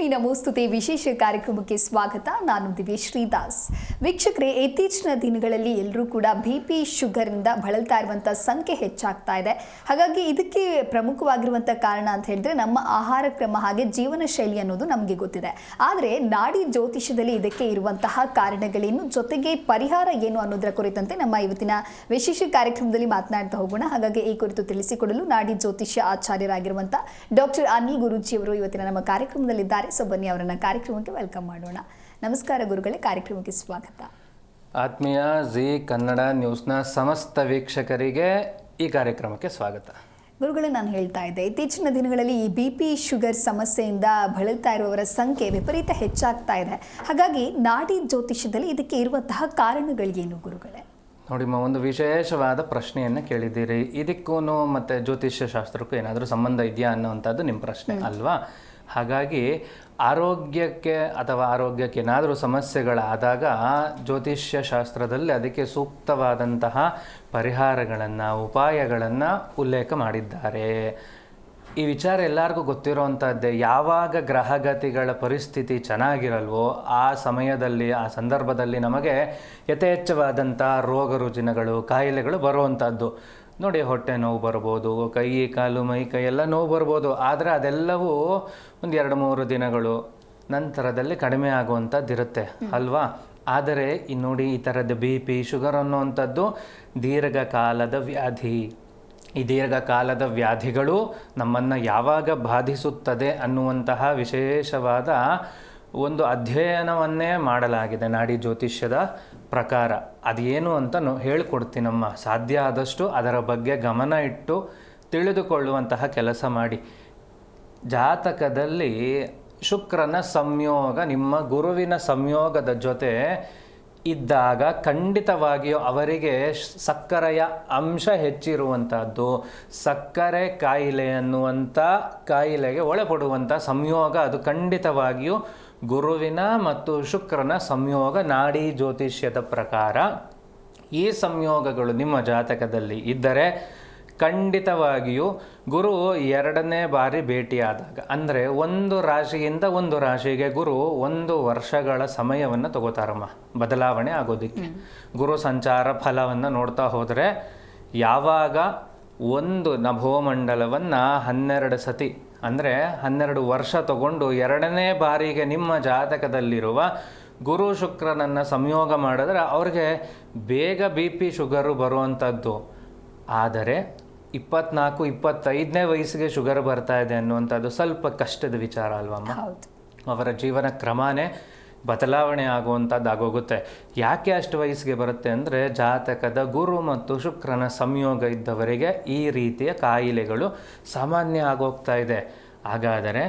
ಲಕ್ಷ್ಮೀ ನಮೋಸ್ತುತೆ ವಿಶೇಷ ಕಾರ್ಯಕ್ರಮಕ್ಕೆ ಸ್ವಾಗತ. ನಾನು ದಿವ್ಯ ಶ್ರೀದಾಸ್. ವೀಕ್ಷಕರೇ, ಇತ್ತೀಚಿನ ದಿನಗಳಲ್ಲಿ ಎಲ್ಲರೂ ಕೂಡ ಬಿ ಪಿ ಶುಗರ್ನಿಂದ ಬಳಲ್ತಾ ಇರುವಂಥ ಸಂಖ್ಯೆ ಹೆಚ್ಚಾಗ್ತಾ ಇದೆ. ಹಾಗಾಗಿ ಇದಕ್ಕೆ ಪ್ರಮುಖವಾಗಿರುವಂಥ ಕಾರಣ ಅಂತ ಹೇಳಿದ್ರೆ ನಮ್ಮ ಆಹಾರ ಕ್ರಮ ಹಾಗೆ ಜೀವನ ಶೈಲಿ ಅನ್ನೋದು ನಮಗೆ ಗೊತ್ತಿದೆ. ಆದರೆ ನಾಡಿ ಜ್ಯೋತಿಷ್ಯದಲ್ಲಿ ಇದಕ್ಕೆ ಇರುವಂತಹ ಕಾರಣಗಳೇನು ಜೊತೆಗೆ ಪರಿಹಾರ ಏನು ಅನ್ನೋದರ ಕುರಿತಂತೆ ನಮ್ಮ ಇವತ್ತಿನ ವಿಶೇಷ ಕಾರ್ಯಕ್ರಮದಲ್ಲಿ ಮಾತನಾಡ್ತಾ ಹೋಗೋಣ. ಹಾಗಾಗಿ ಈ ಕುರಿತು ತಿಳಿಸಿಕೊಡಲು ನಾಡಿ ಜ್ಯೋತಿಷ್ಯ ಆಚಾರ್ಯರಾಗಿರುವಂಥ ಡಾಕ್ಟರ್ ಅನಿಲ್ ಗುರೂಜಿಯವರು ಇವತ್ತಿನ ನಮ್ಮ ಕಾರ್ಯಕ್ರಮದಲ್ಲಿದ್ದಾರೆ. ಸೊ ಬನ್ನಿ ಅವರನ್ನ ಕಾರ್ಯಕ್ರಮಕ್ಕೆ ವೆಲ್ಕಮ್ ಮಾಡೋಣ. ನಮಸ್ಕಾರ ಗುರುಗಳೇ ಕಾರ್ಯಕ್ರಮಕ್ಕೆ ಸ್ವಾಗತ. ಆತ್ಮೀಯ ಜಿ ಕನ್ನಡ ನ್ಯೂಸ್ನ ಸಮಸ್ತ ವೀಕ್ಷಕರಿಗೆ ಈ ಕಾರ್ಯಕ್ರಮಕ್ಕೆ ಸ್ವಾಗತ. ಗುರುಗಳೇ ನಾನು ಹೇಳ್ತಾ ಇದ್ದೆ ಇತ್ತೀಚಿನ ದಿನಗಳಲ್ಲಿ ಈ ಬಿ ಪಿ ಶುಗರ್ ಸಮಸ್ಯೆಯಿಂದ ಬಳಲ್ತಾ ಇರುವವರ ಸಂಖ್ಯೆ ವಿಪರೀತ ಹೆಚ್ಚಾಗ್ತಾ ಇದೆ. ಹಾಗಾಗಿ ನಾಡಿ ಜ್ಯೋತಿಷ್ಯದಲ್ಲಿ ಇದಕ್ಕೆ ಇರುವಂತಹ ಕಾರಣಗಳಿಗೇನು ಗುರುಗಳೇ? ನೋಡಿ ಮ ಒಂದು ವಿಶೇಷವಾದ ಪ್ರಶ್ನೆಯನ್ನು ಕೇಳಿದ್ದೀರಿ. ಇದಕ್ಕೂ ಮತ್ತು ಜ್ಯೋತಿಷ್ಯ ಶಾಸ್ತ್ರಕ್ಕೂ ಏನಾದರೂ ಸಂಬಂಧ ಇದೆಯಾ ಅನ್ನೋವಂಥದ್ದು ನಿಮ್ಮ ಪ್ರಶ್ನೆ ಅಲ್ವಾ? ಹಾಗಾಗಿ ಆರೋಗ್ಯಕ್ಕೆ ಅಥವಾ ಆರೋಗ್ಯಕ್ಕೆ ಏನಾದರೂ ಸಮಸ್ಯೆಗಳಾದಾಗ ಜ್ಯೋತಿಷ್ಯ ಶಾಸ್ತ್ರದಲ್ಲಿ ಅದಕ್ಕೆ ಸೂಕ್ತವಾದಂತಹ ಪರಿಹಾರಗಳನ್ನು, ಉಪಾಯಗಳನ್ನು ಉಲ್ಲೇಖ ಮಾಡಿದ್ದಾರೆ. ಈ ವಿಚಾರ ಎಲ್ಲರಿಗೂ ಗೊತ್ತಿರುವಂಥದ್ದೇ ಯಾವಾಗ ಗ್ರಹಗತಿಗಳ ಪರಿಸ್ಥಿತಿ ಚೆನ್ನಾಗಿರಲ್ವೋ, ಆ ಸಮಯದಲ್ಲಿ, ಆ ಸಂದರ್ಭದಲ್ಲಿ ನಮಗೆ ಯಥೇಚ್ಛವಾದಂಥ ರೋಗ ರುಜಿನಗಳು, ಕಾಯಿಲೆಗಳು ಬರುವಂಥದ್ದು. ನೋಡಿ ಹೊಟ್ಟೆ ನೋವು ಬರ್ಬೋದು ಕೈ ಕಾಲು ಮೈ ಕೈ ಎಲ್ಲ ನೋವು ಬರ್ಬೋದು. ಆದರೆ ಅದೆಲ್ಲವೂ ಒಂದು ಎರಡು ಮೂರು ದಿನಗಳು ನಂತರದಲ್ಲಿ ಕಡಿಮೆ ಆಗುವಂಥದ್ದು ಇರುತ್ತೆ ಅಲ್ವಾ? ಆದರೆ ಈ ನೋಡಿ ಈ ಥರದ ಬಿ ಪಿ ಶುಗರ್ ಅನ್ನುವಂಥದ್ದು ದೀರ್ಘಕಾಲದ ವ್ಯಾಧಿ. ಈ ದೀರ್ಘಕಾಲದ ವ್ಯಾಧಿಗಳು ನಮ್ಮನ್ನು ಯಾವಾಗ ಬಾಧಿಸುತ್ತದೆ ಅನ್ನುವಂತಹ ವಿಶೇಷವಾದ ಒಂದು ಅಧ್ಯಯನವನ್ನೇ ಮಾಡಲಾಗಿದೆ ನಾಡಿ ಜ್ಯೋತಿಷ್ಯದ ಪ್ರಕಾರ ಅದೇನು ಅಂತ ಹೇಳಿಕೊಡ್ತೀನಮ್ಮ ಸಾಧ್ಯ ಆದಷ್ಟು ಅದರ ಬಗ್ಗೆ ಗಮನ ಇಟ್ಟು ತಿಳಿದುಕೊಳ್ಳುವಂತಹ ಕೆಲಸ ಮಾಡಿ. ಜಾತಕದಲ್ಲಿ ಶುಕ್ರನ ಸಂಯೋಗ, ನಿಮ್ಮ ಗುರುವಿನ ಸಂಯೋಗದ ಜೊತೆ ಇದ್ದಾಗ ಖಂಡಿತವಾಗಿಯೂ ಅವರಿಗೆ ಸಕ್ಕರೆಯ ಅಂಶ ಹೆಚ್ಚಿರುವಂಥದ್ದು ಸಕ್ಕರೆ ಕಾಯಿಲೆ ಅನ್ನುವಂಥ ಕಾಯಿಲೆಗೆ ಒಳಪಡುವಂಥ ಸಂಯೋಗ ಅದು ಖಂಡಿತವಾಗಿಯೂ ಗುರುವಿನ ಮತ್ತು ಶುಕ್ರನ ಸಂಯೋಗ ನಾಡಿ ಜ್ಯೋತಿಷ್ಯದ ಪ್ರಕಾರ ಈ ಸಂಯೋಗಗಳು ನಿಮ್ಮ ಜಾತಕದಲ್ಲಿ ಇದ್ದರೆ ಖಂಡಿತವಾಗಿಯೂ ಗುರು ಎರಡನೇ ಬಾರಿ ಭೇಟಿಯಾದಾಗ ಅಂದರೆ ಒಂದು ರಾಶಿಯಿಂದ ಒಂದು ರಾಶಿಗೆ ಗುರು ಒಂದು ವರ್ಷಗಳ ಸಮಯವನ್ನು ತಗೋತಾರಮ್ಮ. ಬದಲಾವಣೆ ಆಗೋದಕ್ಕೆ. ಗುರು ಸಂಚಾರ ಫಲವನ್ನು ನೋಡ್ತಾ ಹೋದರೆ ಯಾವಾಗ ಒಂದು ನಭೋಮಂಡಲವನ್ನು ಹನ್ನೆರಡು ಸತಿ ಅಂದರೆ ಹನ್ನೆರಡು ವರ್ಷ ತಗೊಂಡು ಎರಡನೇ ಬಾರಿಗೆ ನಿಮ್ಮ ಜಾತಕದಲ್ಲಿರುವ ಗುರು ಶುಕ್ರನನ್ನು ಸಂಯೋಗ ಮಾಡಿದ್ರೆ ಅವ್ರಿಗೆ ಬೇಗ ಬಿ ಪಿ ಶುಗರು ಬರುವಂಥದ್ದು ಆದರೆ ಇಪ್ಪತ್ನಾಲ್ಕು ಇಪ್ಪತ್ತೈದನೇ ವಯಸ್ಸಿಗೆ ಶುಗರ್ ಬರ್ತಾ ಇದೆ ಅನ್ನುವಂಥದ್ದು ಸ್ವಲ್ಪ ಕಷ್ಟದ ವಿಚಾರ ಅಲ್ವಮ್ಮ? ಅವರ ಜೀವನ ಕ್ರಮನೇ ಬದಲಾವಣೆ ಆಗುವಂಥದ್ದಾಗೋಗುತ್ತೆ ಯಾಕೆ ಅಷ್ಟು ವಯಸ್ಸಿಗೆ ಬರುತ್ತೆ ಅಂದರೆ ಜಾತಕದ ಗುರು ಮತ್ತು ಶುಕ್ರನ ಸಂಯೋಗ ಇದ್ದವರಿಗೆ ಈ ರೀತಿಯ ಕಾಯಿಲೆಗಳು ಸಾಮಾನ್ಯ ಆಗೋಗ್ತಾ ಇದೆ. ಹಾಗಾದರೆ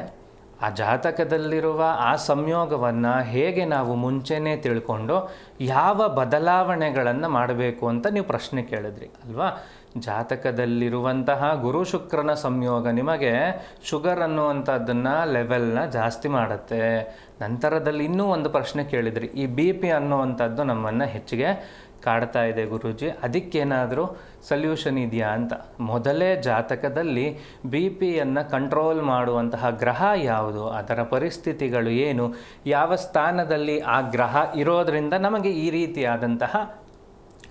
ಆ ಜಾತಕದಲ್ಲಿರುವ ಆ ಸಂಯೋಗವನ್ನು ಹೇಗೆ ನಾವು ಮುಂಚೆನೇ ತಿಳ್ಕೊಂಡು ಯಾವ ಬದಲಾವಣೆಗಳನ್ನು ಮಾಡಬೇಕು ಅಂತ ನೀವು ಪ್ರಶ್ನೆ ಕೇಳಿದ್ರಿ, ಅಲ್ವಾ? ಜಾತಕದಲ್ಲಿರುವಂತಹ ಗುರು ಶುಕ್ರನ ಸಂಯೋಗ ನಿಮಗೆ ಶುಗರ್ ಅನ್ನುವಂಥದ್ದನ್ನು ಲೆವೆಲ್ನ ಜಾಸ್ತಿ ಮಾಡುತ್ತೆ. ನಂತರದಲ್ಲಿ ಇನ್ನೂ ಒಂದು ಪ್ರಶ್ನೆ ಕೇಳಿದ್ರಿ. ಈ ಬಿ ಪಿ ಅನ್ನುವಂಥದ್ದು ನಮ್ಮನ್ನು ಹೆಚ್ಚಿಗೆ ಕಾಡ್ತಾ ಇದೆ ಗುರೂಜಿ. ಅದಕ್ಕೇನಾದರೂ ಸಲ್ಯೂಷನ್ ಇದೆಯಾ ಅಂತ. ಮೊದಲೇ ಜಾತಕದಲ್ಲಿ ಬಿ ಪಿಯನ್ನು ಕಂಟ್ರೋಲ್ ಮಾಡುವಂತಹ ಗ್ರಹ ಯಾವುದು? ಅದರ ಪರಿಸ್ಥಿತಿಗಳು ಏನು? ಯಾವ ಸ್ಥಾನದಲ್ಲಿ ಆ ಗ್ರಹ ಇರೋದರಿಂದ ನಮಗೆ ಈ ರೀತಿಯಾದಂತಹ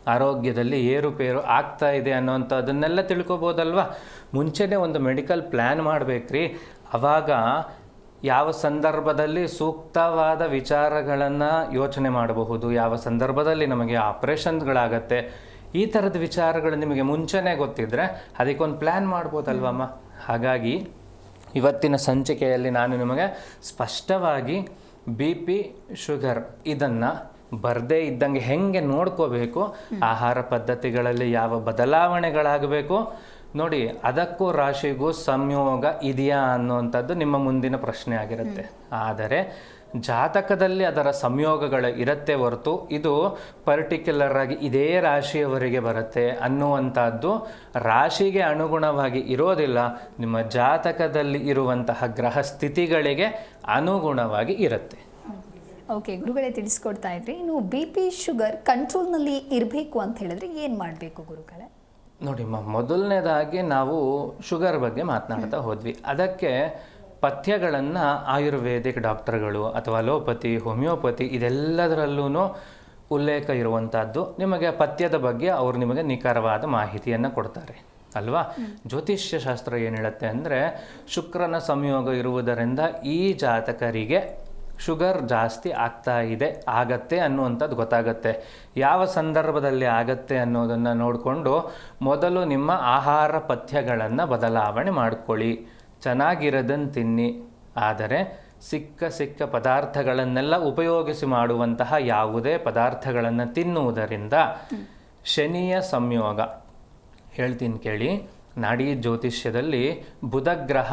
ಆರೋಗ್ಯದಲ್ಲಿ ಏರುಪೇರು ಆಗ್ತಾ ಇದೆ ಅನ್ನೋವಂಥದ್ದನ್ನೆಲ್ಲ ತಿಳ್ಕೊಬೋದಲ್ವ? ಮುಂಚೆನೇ ಒಂದು ಮೆಡಿಕಲ್ ಪ್ಲ್ಯಾನ್ ಮಾಡಬೇಕ್ರಿ. ಅವಾಗ ಯಾವ ಸಂದರ್ಭದಲ್ಲಿ ಸೂಕ್ತವಾದ ವಿಚಾರಗಳನ್ನು ಯೋಚನೆ ಮಾಡಬಹುದು ಯಾವ ಸಂದರ್ಭದಲ್ಲಿ ನಮಗೆ ಆಪ್ರೇಷನ್ಗಳಾಗತ್ತೆ ಈ ಥರದ ವಿಚಾರಗಳು ನಿಮಗೆ ಮುಂಚೆನೇ ಗೊತ್ತಿದ್ದರೆ ಅದಕ್ಕೊಂದು ಪ್ಲ್ಯಾನ್ ಮಾಡ್ಬೋದಲ್ವಮ್ಮ? ಹಾಗಾಗಿ ಇವತ್ತಿನ ಸಂಚಿಕೆಯಲ್ಲಿ ನಾನು ನಿಮಗೆ ಸ್ಪಷ್ಟವಾಗಿ ಬಿ ಪಿ ಶುಗರ್ ಇದನ್ನು ಬರದೇ ಇದ್ದಂಗೆ ಹೆಂಗೆ ನೋಡ್ಕೋಬೇಕು ಆಹಾರ ಪದ್ಧತಿಗಳಲ್ಲಿ ಯಾವ ಬದಲಾವಣೆಗಳಾಗಬೇಕು ನೋಡಿ ಅದಕ್ಕೂ ರಾಶಿಗೂ ಸಂಯೋಗ ಇದೆಯಾ ಅನ್ನುವಂಥದ್ದು ನಿಮ್ಮ ಮುಂದಿನ ಪ್ರಶ್ನೆ ಆಗಿರುತ್ತೆ. ಆದರೆ ಜಾತಕದಲ್ಲಿ ಅದರ ಸಂಯೋಗಗಳು ಇರುತ್ತೆ ಹೊರತು ಇದು ಪರ್ಟಿಕ್ಯುಲರ್ ಆಗಿ ಇದೇ ರಾಶಿಯವರಿಗೆ ಬರುತ್ತೆ ಅನ್ನುವಂಥದ್ದು ರಾಶಿಗೆ ಅನುಗುಣವಾಗಿ ಇರೋದಿಲ್ಲ. ನಿಮ್ಮ ಜಾತಕದಲ್ಲಿ ಇರುವಂತಹ ಗ್ರಹ ಸ್ಥಿತಿಗಳಿಗೆ ಅನುಗುಣವಾಗಿ ಇರುತ್ತೆ. ಓಕೆ ಗುರುಗಳೇ ತಿಳಿಸ್ಕೊಡ್ತಾ ಇದ್ರಿ. ಇನ್ನು ಬಿ ಪಿ ಶುಗರ್ ಕಂಟ್ರೋಲ್ನಲ್ಲಿ ಇರಬೇಕು ಅಂತ ಹೇಳಿದ್ರೆ ಏನು ಮಾಡಬೇಕು ಗುರುಗಳೇ? ನೋಡಿ ಮೊದಲನೇದಾಗಿ ನಾವು ಶುಗರ್ ಬಗ್ಗೆ ಮಾತನಾಡ್ತಾ ಹೋದ್ವಿ. ಅದಕ್ಕೆ ಪಥ್ಯಗಳನ್ನು ಆಯುರ್ವೇದಿಕ್ ಡಾಕ್ಟರ್ಗಳು ಅಥವಾ ಅಲೋಪತಿ ಹೋಮಿಯೋಪತಿ ಇದೆಲ್ಲದರಲ್ಲೂ ಉಲ್ಲೇಖ ಇರುವಂಥದ್ದು ನಿಮಗೆ ಪಥ್ಯದ ಬಗ್ಗೆ ಅವರು ನಿಮಗೆ ನಿಖರವಾದ ಮಾಹಿತಿಯನ್ನು ಕೊಡ್ತಾರೆ. ಅಲ್ವಾ? ಜ್ಯೋತಿಷ್ಯ ಶಾಸ್ತ್ರ ಏನು ಹೇಳುತ್ತೆ ಅಂದರೆ ಶುಕ್ರನ ಸಂಯೋಗ ಇರುವುದರಿಂದ ಈ ಜಾತಕರಿಗೆ ಶುಗರ್ ಜಾಸ್ತಿ ಆಗ್ತಾ ಇದೆ, ಆಗತ್ತೆ ಅನ್ನುವಂಥದ್ದು ಗೊತ್ತಾಗತ್ತೆ. ಯಾವ ಸಂದರ್ಭದಲ್ಲಿ ಆಗತ್ತೆ ಅನ್ನೋದನ್ನು ನೋಡಿಕೊಂಡು ಮೊದಲು ನಿಮ್ಮ ಆಹಾರ ಪಥ್ಯಗಳನ್ನು ಬದಲಾವಣೆ ಮಾಡಿಕೊಳ್ಳಿ. ಚೆನ್ನಾಗಿರೋದನ್ನು ತಿನ್ನಿ, ಆದರೆ ಸಿಕ್ಕ ಸಿಕ್ಕ ಪದಾರ್ಥಗಳನ್ನೆಲ್ಲ ಉಪಯೋಗಿಸಿ ಮಾಡುವಂತಹ ಯಾವುದೇ ಪದಾರ್ಥಗಳನ್ನು ತಿನ್ನುವುದರಿಂದ ಶನಿಯ ಸಂಯೋಗ. ಹೇಳ್ತೀನಿ ಕೇಳಿ, ನಾಡಿ ಜ್ಯೋತಿಷ್ಯದಲ್ಲಿ ಬುಧ ಗ್ರಹ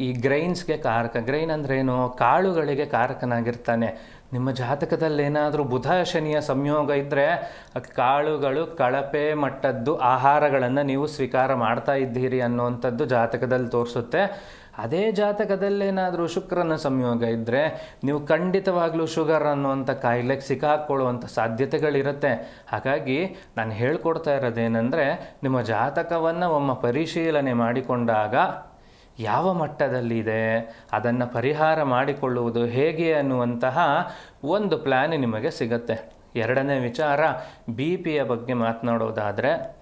ಈ ಗ್ರೈನ್ಸ್ಗೆ ಕಾರಕ, ಗ್ರೈನ್ ಅಂದ್ರೆ ಏನು? ಕಾಳುಗಳಿಗೆ ಕಾರಕನಾಗಿರ್ತಾನೆ. ನಿಮ್ಮ ಜಾತಕದಲ್ಲಿ ಏನಾದರೂ ಬುಧ ಶನಿಯ ಸಂಯೋಗ ಇದ್ದರೆ ಕಾಳುಗಳು ಕಳಪೆ ಮಟ್ಟದ್ದು ಆಹಾರಗಳನ್ನು ನೀವು ಸ್ವೀಕಾರ ಮಾಡ್ತಾ ಇದ್ದೀರಿ ಅನ್ನುವಂಥದ್ದು ಜಾತಕದಲ್ಲಿ ತೋರಿಸುತ್ತೆ. ಅದೇ ಜಾತಕದಲ್ಲೇನಾದರೂ ಶುಕ್ರನ ಸಂಯೋಗ ಇದ್ದರೆ ನೀವು ಖಂಡಿತವಾಗ್ಲೂ ಶುಗರ್ ಅನ್ನುವಂಥ ಕಾಯಿಲೆಗೆ ಸಿಕ್ಕಾಕ್ಕೊಳ್ಳುವಂಥ ಸಾಧ್ಯತೆಗಳಿರುತ್ತೆ. ಹಾಗಾಗಿ ನಾನು ಹೇಳ್ಕೊಡ್ತಾ ಇರೋದೇನೆಂದರೆ, ನಿಮ್ಮ ಜಾತಕವನ್ನು ಒಮ್ಮೆ ಪರಿಶೀಲನೆ ಮಾಡಿಕೊಂಡಾಗ ಯಾವ ಮಟ್ಟದಲ್ಲಿದೆ, ಅದನ್ನು ಪರಿಹಾರ ಮಾಡಿಕೊಳ್ಳುವುದು ಹೇಗೆ ಅನ್ನುವಂತಹ ಒಂದು ಪ್ಲ್ಯಾನ್ ನಿಮಗೆ ಸಿಗತ್ತೆ. ಎರಡನೇ ವಿಚಾರ ಬಿ ಪಿಯ ಬಗ್ಗೆ ಮಾತನಾಡೋದಾದರೆ,